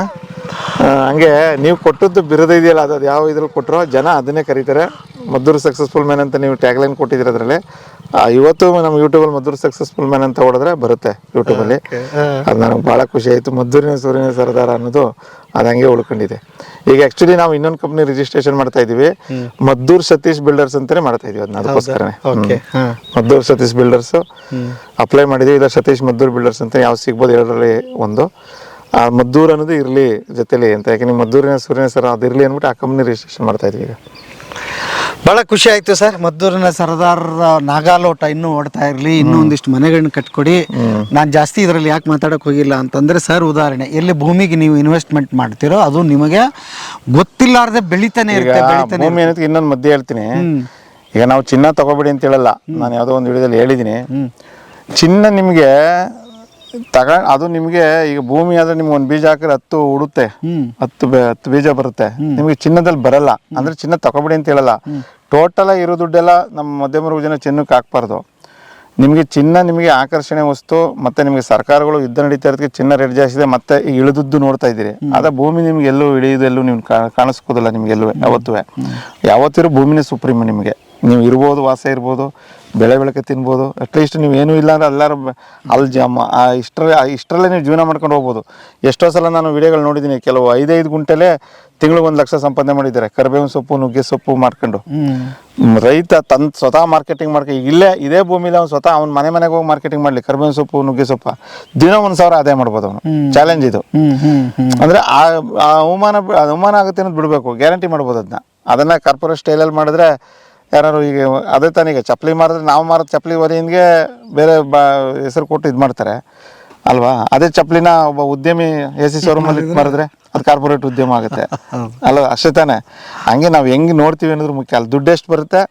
ಆ, ಹಂಗೆ ನೀವು ಕೊಟ್ಟದ್ದು ಬಿರುದು ಇದೆಯಲ್ಲ ಅದು ಯಾವ ಇದ್ರಲ್ಲಿ ಕೊಟ್ಟರೋ ಜನ ಅದನ್ನೇ ಕರೀತಾರೆ. ಮದ್ದೂರು ಸಕ್ಸಸ್ಫುಲ್ ಮ್ಯಾನ್ ಅಂತ ನೀವು ಟ್ಯಾಗ್ಲೈನ್ ಕೊಟ್ಟಿದ್ದೀರ ಅದರಲ್ಲಿ. ಇವತ್ತು ನಮ್ಮ ಯೂಟ್ಯೂಬಲ್ಲಿ ಮದ್ದೂರು ಸಕ್ಸಸ್ಫುಲ್ ಮ್ಯಾನ್ ಅಂತ ಹೊಡೆದ್ರೆ ಬರುತ್ತೆ ಯೂಟ್ಯೂಬಲ್ಲಿ ಅದು ನನಗೆ ಭಾಳ ಖುಷಿ ಆಯಿತು. ಮದ್ದೂರಿನ ಸೂರ್ಯನ ಸರದಾರ ಅನ್ನೋದು ಅದಂಗೆ ಹಂಗೆ ಉಳ್ಕೊಂಡಿದೆ. ಈಗ ಆ್ಯಕ್ಚುಲಿ ನಾವು ಇನ್ನೊಂದು ಕಂಪ್ನಿ ರಿಜಿಸ್ಟ್ರೇಷನ್ ಮಾಡ್ತಾ ಇದೀವಿ. ಮದ್ದೂರ್ ಸತೀಶ್ ಬಿಲ್ಡರ್ಸ್ ಅಂತಾನೆ ಮಾಡ್ತಾ ಇದೀವಿ ಅದನ್ನ ಅದಕ್ಕೋಸ್ಕರನೇ. ಮದ್ದೂರ್ ಸತೀಶ್ ಬಿಲ್ಡರ್ಸ್ ಅಪ್ಲೈ ಮಾಡಿದೀವಿ. ಇಲ್ಲ ಸತೀಶ್ ಮದ್ದೂರ್ ಬಿಲ್ಡರ್ಸ್ ಅಂತ ಯಾವ ಸಿಗ್ಬೋದು ಎರಡರಲ್ಲಿ ಒಂದು. ಆ ಮದ್ದೂರ್ ಅನ್ನೋದು ಇರಲಿ ಜೊತೆಲಿ ಅಂತ. ಯಾಕೆ ಮದ್ದೂರಿನ ಸೂರ್ಯನ ಸರ ಅದು ಇರಲಿ ಅಂದ್ಬಿಟ್ಟು ಆ ಕಂಪ್ನಿ ರಿಜಿಸ್ಟ್ರೇಷನ್ ಮಾಡ್ತಾ ಇದೀವಿ ಈಗ. ಭಾಳ ಖುಷಿ ಆಯ್ತು ಸರ್. ಮದ್ದೂರಿನ ಸರ್ದಾರ್ ನಾಗಾಲೋಟ ಇನ್ನೂ ಓಡ್ತಾ ಇರ್ಲಿ ಇನ್ನೂ ಒಂದಿಷ್ಟು ಮನೆಗಳನ್ನ ಕಟ್ಕೊಡಿ. ನಾನು ಜಾಸ್ತಿ ಇದರಲ್ಲಿ ಯಾಕೆ ಮಾತಾಡಕ್ ಹೋಗಿಲ್ಲ ಅಂತಂದ್ರೆ ಸರ್ ಉದಾಹರಣೆ ಎಲ್ಲಿ ಭೂಮಿಗೆ ನೀವು ಇನ್ವೆಸ್ಟ್ಮೆಂಟ್ ಮಾಡ್ತೀರೋ ಅದು ನಿಮಗೆ ಗೊತ್ತಿಲ್ಲಾರ್ದೆ ಬೆಳಿತಾನೆ ಇರುತ್ತೆ ಬೆಳಿತಾನೆ ಭೂಮಿ ಅನ್ನೋದಕ್ಕೆ ಇನ್ನೊಂದು ಮಧ್ಯೆ ಹೇಳ್ತೀನಿ. ಈಗ ನಾವು ಚಿನ್ನ ತಗೋಬೇಡಿ ಅಂತ ಹೇಳಲ್ಲ ನಾನು ಯಾವುದೋ ಒಂದು ವಿಡಿಯೋದಲ್ಲಿ ಹೇಳಿದ್ದೀನಿ ಚಿನ್ನ ನಿಮಗೆ ತಗ ಅದು ನಿಮಗೆ ಈಗ ಭೂಮಿ ಆದ್ರೆ ನಿಮ್ಗೆ ಒಂದು ಬೀಜ ಹಾಕಿದ್ರೆ ಹತ್ತು ಉಡುತ್ತೆ. ಹತ್ತು ಬೆ- ಹತ್ತು ಬೀಜ ಬರುತ್ತೆ. ನಿಮಗೆ ಚಿನ್ನದಲ್ಲಿ ಬರಲ್ಲ. ಅಂದ್ರೆ ಚಿನ್ನ ತಗೋಬೇಡಿ ಅಂತ ಹೇಳಲ್ಲ. ಟೋಟಲ್ ಇರೋ ದುಡ್ಡೆಲ್ಲ ನಮ್ಮ ಮಧ್ಯಮ ಜನ ಚಿನ್ನಕ್ಕೆ ಹಾಕ್ಬಾರ್ದು. ನಿಮಗೆ ಚಿನ್ನ ನಿಮಗೆ ಆಕರ್ಷಣೆ ವಸ್ತು ಮತ್ತೆ ನಿಮಗೆ ಸರ್ಕಾರಗಳು ಯುದ್ಧ ನಡೀತಾ ಇರೋದಕ್ಕೆ ಚಿನ್ನ ರೆಡ್ ಜಾಸ್ತಿ ಇದೆ ಮತ್ತೆ ಈಗ ಇಳಿದದ್ದು ನೋಡ್ತಾ ಇದ್ದೀರಿ. ಆದ್ರೆ ಭೂಮಿ ನಿಮ್ಗೆ ಎಲ್ಲೂ ಇಳಿಯೋದು ಎಲ್ಲೂ ನೀವು ಕಾಣಿಸ್ಕೋದಿಲ್ಲ ನಿಮ್ಗೆ ಎಲ್ಲೂ ಯಾವತ್ತೂ. ಯಾವತ್ತಿರೋ ಭೂಮಿನೇ ಸುಪ್ರೀಮ್ ನಿಮಗೆ. ನೀವು ಇರ್ಬೋದು ವಾಸ ಇರ್ಬೋದು ಬೆಳೆ ಬೆಳಕೆ ತಿನ್ಬೋದು. ಅಟ್ಲೀಸ್ಟ್ ನೀವು ಏನೂ ಇಲ್ಲ ಅಂದ್ರೆ ಎಲ್ಲರೂ ಅಲ್ಲಿ ಜಮ್ಮ ಆ ಇಷ್ಟರ ಇಷ್ಟರಲ್ಲೇ ನೀವು ಜೀವನ ಮಾಡ್ಕೊಂಡು ಹೋಗ್ಬೋದು. ಎಷ್ಟೋ ಸಲ ನಾನು ವಿಡಿಯೋಗಳು ನೋಡಿದ್ದೀನಿ ಕೆಲವು ಐದೈದು ಗುಂಟೆಲೆ ತಿಂಗಳಿಗೆ ಒಂದು ಲಕ್ಷ ಸಂಪಾದನೆ ಮಾಡಿದ್ದಾರೆ. ಕರಿಬೇವಿನ ಸೊಪ್ಪು ನುಗ್ಗೆ ಸೊಪ್ಪು ಮಾಡ್ಕೊಂಡು ರೈತ ತನ್ ಸ್ವತಃ ಮಾರ್ಕೆಟಿಂಗ್ ಮಾಡ್ಕೊ ಇಲ್ಲೇ ಇದೇ ಭೂಮಿಲಿ ಅವ್ನು ಸ್ವತಃ ಅವ್ನ ಮನೆ ಮನೆಗೆ ಹೋಗಿ ಮಾರ್ಕೆಟಿಂಗ್ ಮಾಡ್ಲಿ. ಕರಿಬೇವಿನ ಸೊಪ್ಪು ನುಗ್ಗೆ ಸೊಪ್ಪ. ದಿನ ಒಂದು ಸಾವಿರ ಆದಾಯ ಮಾಡ್ಬೋದು ಅವನು. ಚಾಲೆಂಜ್ ಇದು. ಅಂದ್ರೆ ಆ ಆ ಅವಮಾನ ಅವಮಾನ ಆಗುತ್ತೆ ಅನ್ನೋದು ಬಿಡಬೇಕು. ಗ್ಯಾರಂಟಿ ಮಾಡ್ಬೋದು ಅದನ್ನ ಅದನ್ನ ಕಾರ್ಪೊರೇಟ್ ಸ್ಟೈಲಲ್ಲಿ ಮಾಡಿದ್ರೆ ಯಾರು ಈಗ ಅದೇ ತಾನೀಗ ಈಗ ಚಪ್ಪಲಿ ಮಾರಿದ್ರೆ ನಾವು ಮಾರೋ ಚಪ್ಪಲಿ ವರಿಯಿಂದಗೆ ಬೇರೆ ಬ ಹೆಸರು ಕೊಟ್ಟು ಇದು ಮಾಡ್ತಾರೆ. ಅಲ್ವಾ? ಅದೇ ಚಪ್ಪಲಿನ ಒಬ್ಬ ಉದ್ಯಮಿ ಎ ಸಿ ಶೋರೂಮಲ್ಲಿ ಮಾರಿದ್ರೆ ಅದು ಕಾರ್ಪೊರೇಟ್ ಉದ್ಯಮ ಆಗುತ್ತೆ. ಅಲ್ಲ ಅಷ್ಟೇ ತಾನೆ. ಹಂಗೆ ನಾವು ಹೆಂಗೆ ನೋಡ್ತೀವಿ ಅನ್ನೋದ್ರ ಮುಖ್ಯ. ಅಲ್ಲಿ ದುಡ್ಡು ಎಷ್ಟು ಬರುತ್ತೆ?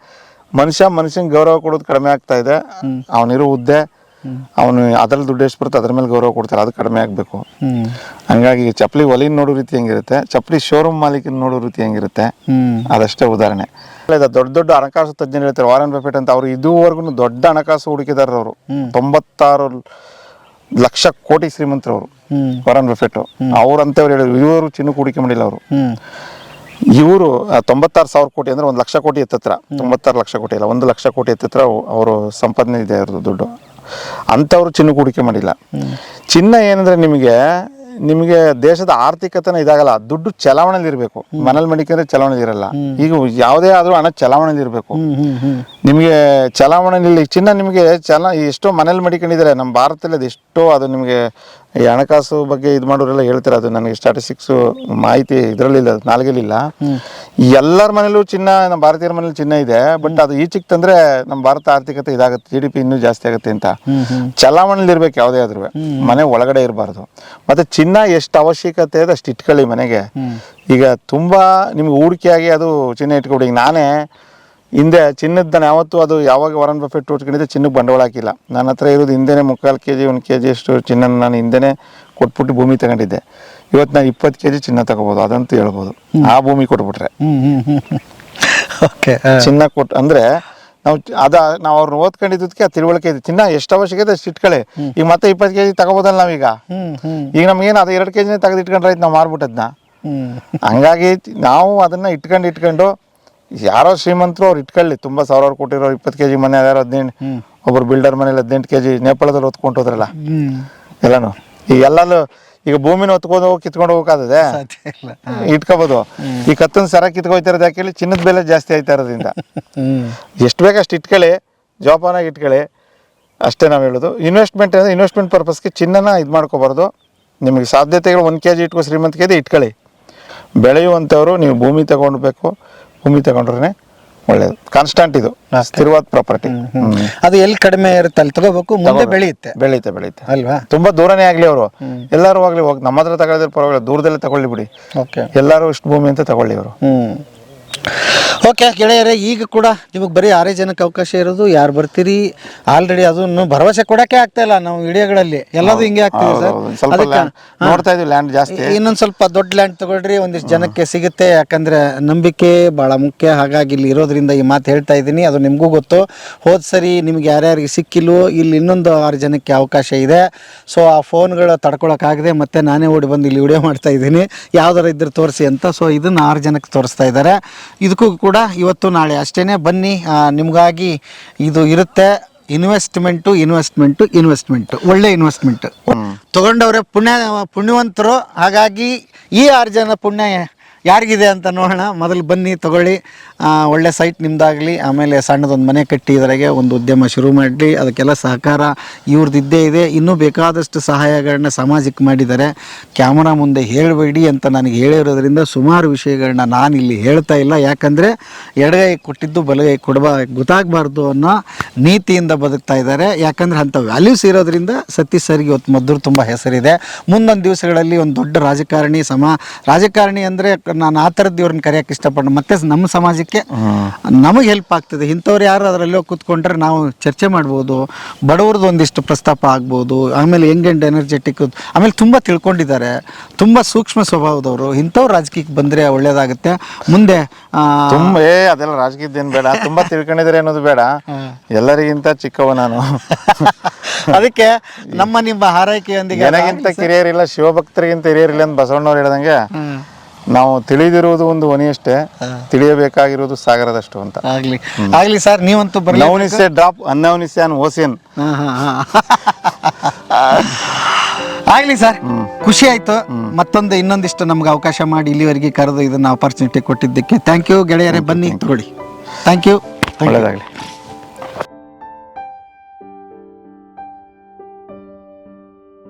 ಮನುಷ್ಯ ಮನುಷ್ಯನ ಗೌರವ ಕೊಡೋದು ಕಡಿಮೆ ಆಗ್ತಾ ಇದೆ. ಅವನಿರೋ ಹುದ್ದೆ ಅವನು ಅದ್ರಲ್ಲಿ ದುಡ್ಡು ಎಷ್ಟು ಬರುತ್ತೆ ಅದ್ರ ಮೇಲೆ ಗೌರವ ಕೊಡ್ತಾರೆ ಅದು ಕಡಿಮೆ ಆಗಬೇಕು. ಹಂಗಾಗಿ ಚಪ್ಪಲಿ ಒಲಿನ ನೋಡೋ ರೀತಿ ಹೆಂಗಿರುತ್ತೆ ಚಪ್ಪಲಿ ಶೋರೂಮ್ ಮಾಲೀಕನ ನೋಡೋ ರೀತಿ ಹೆಂಗಿರುತ್ತೆ ಅದಷ್ಟೇ ಉದಾಹರಣೆ. ದೊಡ್ಡ ದೊಡ್ಡ ಹಣಕಾಸು ತಜ್ಞರು ಹೇಳ್ತಾರೆ ವಾರನ್ ಬಫೆಟ್ ಅಂತ ಅವರು ಇದುವರೆಗೂ ದೊಡ್ಡ ಹಣಕಾಸು ಹೂಡಿಕೆದಾರರು ಅವರು. ತೊಂಬತ್ತಾರು ಲಕ್ಷ ಕೋಟಿ ಶ್ರೀಮಂತರು ಅವರು ಹ್ಮ್. ವಾರನ್ ಬಫೆಟ್ ಅವ್ರಂತವ್ರು ಹೇಳಿದ್ರು ಇವರು ಚಿನ್ನ ಹೂಡಿಕೆ ಮಾಡಿಲ್ಲ ಅವರು. ಇವರು ತೊಂಬತ್ತಾರು ಸಾವಿರ ಕೋಟಿ ಅಂದ್ರೆ ಒಂದು ಲಕ್ಷ ಕೋಟಿ ಎತ್ತತ್ರ. ತೊಂಬತ್ತಾರು ಲಕ್ಷ ಕೋಟಿ ಇಲ್ಲ ಒಂದು ಲಕ್ಷ ಕೋಟಿ ಎತ್ತತ್ರ ಅವರು ಸಂಪಾದನೆ ಇದೆ ಅವ್ರದ್ದು ದುಡ್ಡು. ಅಂಥವ್ರು ಚಿನ್ನ ಹೂಡಿಕೆ ಮಾಡಿಲ್ಲ. ಚಿನ್ನ ಏನಂದ್ರೆ ನಿಮಗೆ ನಿಮಗೆ ದೇಶದ ಆರ್ಥಿಕತೆನ ಇದಾಗಲ್ಲ ದುಡ್ಡು ಚಲಾವಣೆಯಲ್ಲಿ ಇರಬೇಕು. ಮನೇಲಿ ಮಡಿಕೆಂದ್ರೆ ಚಲಾವಣೆಲಿ ಇರಲ್ಲ. ಈಗ ಯಾವುದೇ ಆದ್ರೂ ಹಣ ಚಲಾವಣೆಯಲ್ಲಿ ಇರಬೇಕು. ನಿಮಗೆ ಚಲಾವಣೆಯಲ್ಲಿ ಚಿನ್ನ ನಿಮಗೆ ಚಲ ಎಷ್ಟೋ ಮನೇಲಿ ಮಡಿಕೊಂಡಿದ್ದಾರೆ. ನಮ್ಮ ಭಾರತದಲ್ಲಿ ಅದು ಎಷ್ಟೋ ಅದು ನಿಮಗೆ ಈ ಹಣಕಾಸು ಬಗ್ಗೆ ಇದು ಮಾಡೋರೆಲ್ಲ ಹೇಳ್ತಾರೆ ಅದು ನನಗೆ ಸ್ಟಾಟಿಸ್ಟಿಕ್ಸ್ ಮಾಹಿತಿ ಇದರಲ್ಲಿಲ್ಲ ನಾಲ್ಗೆಲಿಲ್ಲ. ಎಲ್ಲರ ಮನೇಲೂ ಚಿನ್ನ ನಮ್ಮ ಭಾರತೀಯರ ಮನೇಲಿ ಚಿನ್ನ ಇದೆ ಬಟ್ ಅದು ಈಚೆಗೆ ತಂದ್ರೆ ನಮ್ಮ ಭಾರತ ಆರ್ಥಿಕತೆ ಇದಾಗುತ್ತೆ ಜಿ ಡಿ ಪಿ ಇನ್ನೂ ಜಾಸ್ತಿ ಆಗುತ್ತೆ ಅಂತ. ಚಲಾವಣೆಲಿ ಇರ್ಬೇಕು ಯಾವುದೇ ಆದ್ರೂ. ಮನೆ ಒಳಗಡೆ ಇರಬಾರ್ದು. ಮತ್ತೆ ಚಿನ್ನ ಎಷ್ಟು ಅವಶ್ಯಕತೆ ಇದೆ ಅಷ್ಟು ಇಟ್ಕೊಳ್ಳಿ ಮನೆಗೆ. ಈಗ ತುಂಬಾ ನಿಮ್ಗೆ ಹೂಡಿಕೆಯಾಗಿ ಅದು ಚಿನ್ನ ಇಟ್ಕೊಡಿ ಈಗ ನಾನೇ ಹಿಂದೆ ಚಿನ್ನದ ನಾನು ಯಾವತ್ತೂ ಅದು ಯಾವಾಗ ವರನ್ ಬಫೆಟ್ ಉಟ್ಕೊಂಡಿದ್ದೆ ಚಿನ್ನಕ್ಕೆ ಬಂಡವಾಳ ಹಾಕಿಲ್ಲ. ನನ್ನ ಹತ್ರ ಇರೋದು ಹಿಂದೆನೇ ಮುಕ್ಕಾಲು ಕೆ ಜಿ ಒಂದು ಕೆ ಜಿ ಅಷ್ಟು ಚಿನ್ನ ನಾನು ಹಿಂದೆನೇ ಕೊಟ್ಬಿಟ್ಟು ಭೂಮಿ ತಗೊಂಡಿದ್ದೆ. ಇವತ್ತು ನಾನು ಇಪ್ಪತ್ತು ಕೆ ಜಿ ಚಿನ್ನ ತಗೋಬೋದು ಅದಂತೂ ಹೇಳ್ಬೋದು. ಆ ಭೂಮಿ ಕೊಟ್ಬಿಟ್ರೆ. ಓಕೆ ಚಿನ್ನ ಕೊಟ್ಟು ಅಂದ್ರೆ ನಾವು ಅದ ನಾವು ಅವ್ರನ್ನ ಓದ್ಕೊಂಡಿದ್ದಕ್ಕೆ ಆ ತಿಳುವಳಿಕೆ ಇದೆ. ಚಿನ್ನ ಎಷ್ಟು ಅವಶ್ಯಕತೆ ಅಷ್ಟು ಇಟ್ಕೊಳ್ಳಿ. ಈಗ ಮತ್ತೆ ಇಪ್ಪತ್ತು ಕೆಜಿ ತಗೋಬೋದಲ್ಲ ನಾವೀಗ. ಈಗ ನಮಗೇನು ಅದು ಎರಡು ಕೆ ಜಿನೇ ತೆಗೆದು ಇಟ್ಕೊಂಡ್ರೆ ಆಯ್ತು ನಾವು ಮಾರ್ಬಿಟ್ಟದ್ನ. ಹಂಗಾಗಿ ನಾವು ಅದನ್ನ ಇಟ್ಕೊಂಡು ಇಟ್ಕೊಂಡು ಯಾರೋ ಶ್ರೀಮಂತರು ಅವ್ರು ಇಟ್ಕೊಳ್ಳಿ. ತುಂಬಾ ಸಾವಿರಾರು ಕೊಟ್ಟಿರೋ ಇಪ್ಪತ್ತು ಕೆಜಿ ಮನೆ ಯಾರು ಹದಿನೆಂಟು ಒಬ್ರು ಬಿಲ್ಡರ್ ಮನೇಲಿ ಹದಿನೆಂಟು ಕೆಜಿ ನೇಪಾಳದಲ್ಲಿ ಹೊತ್ಕೊಂಡು ಹೋದ್ರಲ್ಲ. ಎಲ್ಲಾನು. ಈಗ ಎಲ್ಲಾನು ಈಗ ಭೂಮಿನ ಹೊತ್ಕೊಂಡು ಹೋಗಿ ಕಿತ್ಕೊಂಡು ಹೋಗಕ್ಕಾಗದೆ ಇಟ್ಕೋಬೋದು. ಈ ಕತ್ತನ ಸರ ಕಿತ್ಕೊಯ್ತಿರೋದು ಯಾಕೆ ಚಿನ್ನದ ಬೆಲೆ ಜಾಸ್ತಿ ಆಯ್ತಾ ಇರೋದ್ರಿಂದ. ಎಷ್ಟು ಬೇಕು ಅಷ್ಟು ಇಟ್ಕೊಳ್ಳಿ. ಜೋಪಾನಾಗಿ ಇಟ್ಕೊಳ್ಳಿ. ಅಷ್ಟೇ ನಾವು ಹೇಳೋದು. ಇನ್ವೆಸ್ಟ್ಮೆಂಟ್ ಅಂದರೆ ಇನ್ವೆಸ್ಟ್ಮೆಂಟ್ ಪರ್ಪಸ್ಗೆ ಚಿನ್ನನ ಇದು ಮಾಡ್ಕೋಬಾರ್ದು. ನಿಮಗೆ ಸಾಧ್ಯತೆಗಳು ಒಂದು ಕೆ ಜಿ ಇಟ್ಕೋ ಶ್ರೀಮಂತಿಗೆ ಇಟ್ಕೊಳ್ಳಿ. ಬೆಳೆಯುವಂಥವ್ರು ನೀವು ಭೂಮಿ ತಗೊಂಡ್ಬೇಕು. ಭೂಮಿ ತಗೊಂಡ್ರೆ ಒಳ್ಳೇದು. ಕಾನ್ಸ್ಟಂಟ್ ಇದು. ಸ್ಥಿರವಾದ ಪ್ರಾಪರ್ಟಿ ಅದು ಎಲ್ಲಿ ಕಡಿಮೆ ಇರುತ್ತೆ ಅಲ್ಲಿ ತಗೋಬೇಕು ಮುಂದೆ ಬೆಳೆಯುತ್ತೆ. ಬೆಳೆಯುತ್ತೆ ಬೆಳೆಯುತ್ತೆ. ಅಲ್ವಾ? ತುಂಬಾ ದೂರನೇ ಆಗ್ಲಿ ಅವರು. ಎಲ್ಲರೂ ಆಗ್ಲಿ ಹೋಗಿ ನಮ್ಮ ಹತ್ರ ತಗೊಳ್ಳೋದ್ರ ಪರವಾಗಿಲ್ಲ ದೂರದಲ್ಲೇ ತಗೊಳ್ಳಿ ಬಿಡಿ. ಎಲ್ಲರೂ ಇಷ್ಟು ಭೂಮಿ ಅಂತ ತಗೊಳ್ಳಿ ಅವರು ಓಕೆ ಗೆಳೆಯರೇ ಈಗ ಕೂಡ ನಿಮಗೆ ಬರೀ ಆರೇ ಜನಕ್ಕೆ ಅವಕಾಶ ಇರೋದು ಯಾರು ಬರ್ತೀರಿ? ಆಲ್ರೆಡಿ ಅದನ್ನು ಭರವಸೆ ಕೊಡಕ್ಕೆ ಆಗ್ತಾ ಇಲ್ಲ ನಾವು ವಿಡಿಯೋಗಳಲ್ಲಿ. ಎಲ್ಲದೂ ಹಿಂಗೆ ಆಗ್ತಿದೆ ಸರ್. ಅದಕ್ಕೆ ನೋಡ್ತಾ ಇದೀವಿ ಲ್ಯಾಂಡ್ ಜಾಸ್ತಿ. ಇನ್ನೊಂದು ಸ್ವಲ್ಪ ದೊಡ್ಡ ಲ್ಯಾಂಡ್ ತಗೊಳ್ರಿ ಒಂದಿಷ್ಟು ಜನಕ್ಕೆ ಸಿಗುತ್ತೆ. ಯಾಕಂದ್ರೆ ನಂಬಿಕೆ ಬಹಳ ಮುಖ್ಯ. ಹಾಗಾಗಿ ಇಲ್ಲಿ ಇರೋದ್ರಿಂದ ಈ ಮಾತು ಹೇಳ್ತಾ ಇದ್ದೀನಿ. ಅದು ನಿಮಗೂ ಗೊತ್ತು. ಹೋದ ಸರಿ ನಿಮ್ಗೆ ಯಾರ್ಯಾರಿಗೆ ಸಿಕ್ಕಿಲ್ಲ ಇಲ್ಲಿ ಇನ್ನೊಂದು ಆರು ಜನಕ್ಕೆ ಅವಕಾಶ ಇದೆ. ಸೊ ಆ ಫೋನ್ಗಳು ತಡ್ಕೊಳಕ್ಕಾಗದೆ ಮತ್ತೆ ನಾನೇ ಓಡಿ ಬಂದು ಇಲ್ಲಿ ವಿಡಿಯೋ ಮಾಡ್ತಾ ಇದ್ದೀನಿ. ಯಾವ್ದಾರ ಇದ್ರೆ ತೋರಿಸಿ ಅಂತ. ಸೊ ಇದನ್ನ ಆರು ಜನಕ್ಕೆ ತೋರಿಸ್ತಾ ಇದ್ದಾರೆ. ಇದಕ್ಕೂ ಕೂಡ ಇವತ್ತು ನಾಳೆ ಅಷ್ಟೇ ಬನ್ನಿ ನಿಮಗಾಗಿ ಇದು ಇರುತ್ತೆ. ಇನ್ವೆಸ್ಟ್ಮೆಂಟು ಇನ್ವೆಸ್ಟ್ಮೆಂಟು ಇನ್ವೆಸ್ಟ್ಮೆಂಟ್ ಒಳ್ಳೆ ಇನ್ವೆಸ್ಟ್ಮೆಂಟ್ ತಗೊಂಡವ್ರೆ ಪುಣ್ಯ ಪುಣ್ಯವಂತರು. ಹಾಗಾಗಿ ಈ ಆರು ಜನ ಪುಣ್ಯ ಯಾರಿಗಿದೆ ಅಂತ ನೋಡೋಣ. ಮೊದಲು ಬನ್ನಿ, ತಗೊಳ್ಳಿ. ಒಳ್ಳೆ ಸೈಟ್ ನಿಮ್ದಾಗಲಿ. ಆಮೇಲೆ ಸಣ್ಣದೊಂದು ಮನೆ ಕಟ್ಟಿ ಇದರಾಗೆ ಒಂದು ಉದ್ಯಮ ಶುರು ಮಾಡಲಿ. ಅದಕ್ಕೆಲ್ಲ ಸಹಕಾರ ಇವ್ರದ್ದು ಇದ್ದೇ ಇದೆ. ಇನ್ನೂ ಬೇಕಾದಷ್ಟು ಸಹಾಯಗಳನ್ನ ಸಮಾಜಕ್ಕೆ ಮಾಡಿದ್ದಾರೆ. ಕ್ಯಾಮರಾ ಮುಂದೆ ಹೇಳಬೇಡಿ ಅಂತ ನನಗೆ ಹೇಳಿರೋದ್ರಿಂದ ಸುಮಾರು ವಿಷಯಗಳನ್ನ ನಾನು ಇಲ್ಲಿ ಹೇಳ್ತಾ ಇಲ್ಲ. ಯಾಕಂದರೆ ಎಡಗೈ ಕೊಟ್ಟಿದ್ದು ಬಲಗೈ ಕೊಡಬ, ಗೊತ್ತಾಗಬಾರ್ದು ಅನ್ನೋ ನೀತಿಯಿಂದ ಬದುಕ್ತಾ ಇದ್ದಾರೆ. ಯಾಕಂದರೆ ಅಂಥ ವ್ಯಾಲ್ಯೂಸ್ ಇರೋದ್ರಿಂದ ಸತೀಶ್ ಸರ್ಗೆ ಇವತ್ತು ಮೊದಲು ತುಂಬ ಹೆಸರಿದೆ. ಮುಂದೊಂದು ದಿವಸಗಳಲ್ಲಿ ಒಂದು ದೊಡ್ಡ ರಾಜಕಾರಣಿ ಸಮ, ರಾಜಕಾರಣಿ ಅಂದರೆ ನಾನು ಆ ಥರದ್ದು ಇವ್ರನ್ನ ಕರೆಯೋಕ್ಕೆ ಇಷ್ಟಪಟ್ಟು ಮತ್ತೆ ನಮ್ಮ ಸಮಾಜಕ್ಕೆ ನಮಗೆ ಹೆಲ್ಪ್ ಆಗ್ತದೆ. ಇಂಥವ್ರು ಯಾರು ಅದರಲ್ಲೋ ಕೂತ್ಕೊಂಡ್ರೆ ನಾವು ಚರ್ಚೆ ಮಾಡ್ಬೋದು. ಬಡವ್ರದ್ದು ಒಂದಿಷ್ಟು ಪ್ರಸ್ತಾಪ ಆಗ್ಬೋದು. ಆಮೇಲೆ ಯಂಗ್ ಆ್ಯಂಡ್ ಎನರ್ಜೆಟಿಕ್ ಆಮೇಲೆ ತುಂಬ ತಿಳ್ಕೊಂಡಿದ್ದಾರೆ. ತುಂಬ ಸೂಕ್ಷ್ಮ ಸ್ವಭಾವದವರು. ಇಂಥವ್ರು ರಾಜಕೀಯಕ್ಕೆ ಬಂದರೆ ಒಳ್ಳೇದಾಗುತ್ತೆ. ಮುಂದೆ ತುಂಬಾ ಏ ಅದೆಲ್ಲ ರಾಜಕೀಯದ್ದೇನು ಬೇಡ. ತುಂಬಾ ತಿಳ್ಕೊಂಡಿದ್ದಾರೆ ಅನ್ನೋದು ಬೇಡ. ಎಲ್ಲರಿಗಿಂತ ಚಿಕ್ಕವ ನಾನು. ಅದಕ್ಕೆ ನಮ್ಮ ನಿಮ್ಮ ಹಾರೈಕೆಯೊಂದಿಗೆ ನನಗಿಂತ ಕಿರಿಯರಿಲ್ಲ ಶಿವಭಕ್ತರಿಗಿಂತ ಹಿರಿಯರಿಲ್ಲ ಅಂತ ಬಸವಣ್ಣವ್ರು ಹೇಳ್ದಂಗೆ. ನಾವು ತಿಳಿದಿರುವುದು ಒಂದು ಒನಿಯಷ್ಟೇ ತಿಳಿಯಬೇಕಾಗಿರುವುದು ಸಾಗರದಷ್ಟು ಅಂತ. ಆಗ್ಲಿ. ಆಗ್ಲಿ ಸರ್ ನೀವಂತೂ ಬರಲಿ. ನವನಿಸೆ ಡ್ರಾಪ್ ಅನ್ನವನಿಸೆ ಅನ್ ಓಸಿಯನ್. ಆಗ್ಲಿ ಸರ್ ಖುಷಿ ಆಯ್ತು. ಮತ್ತೊಂದು ಇನ್ನೊಂದಿಷ್ಟು ನಮ್ಗೆ ಅವಕಾಶ ಮಾಡಿ ಇಲ್ಲಿವರೆಗೆ ಕರೆದು ಇದನ್ನ ಆಪರ್ಚುನಿಟಿ ಕೊಟ್ಟಿದ್ದಕ್ಕೆ. ಥ್ಯಾಂಕ್ ಯು ಗೆಳೆಯರೇ ಬನ್ನಿ ತಗೊಳ್ಳಿ. ಥ್ಯಾಂಕ್ ಯು ಒಳ್ಳೇದಾಗಲಿ.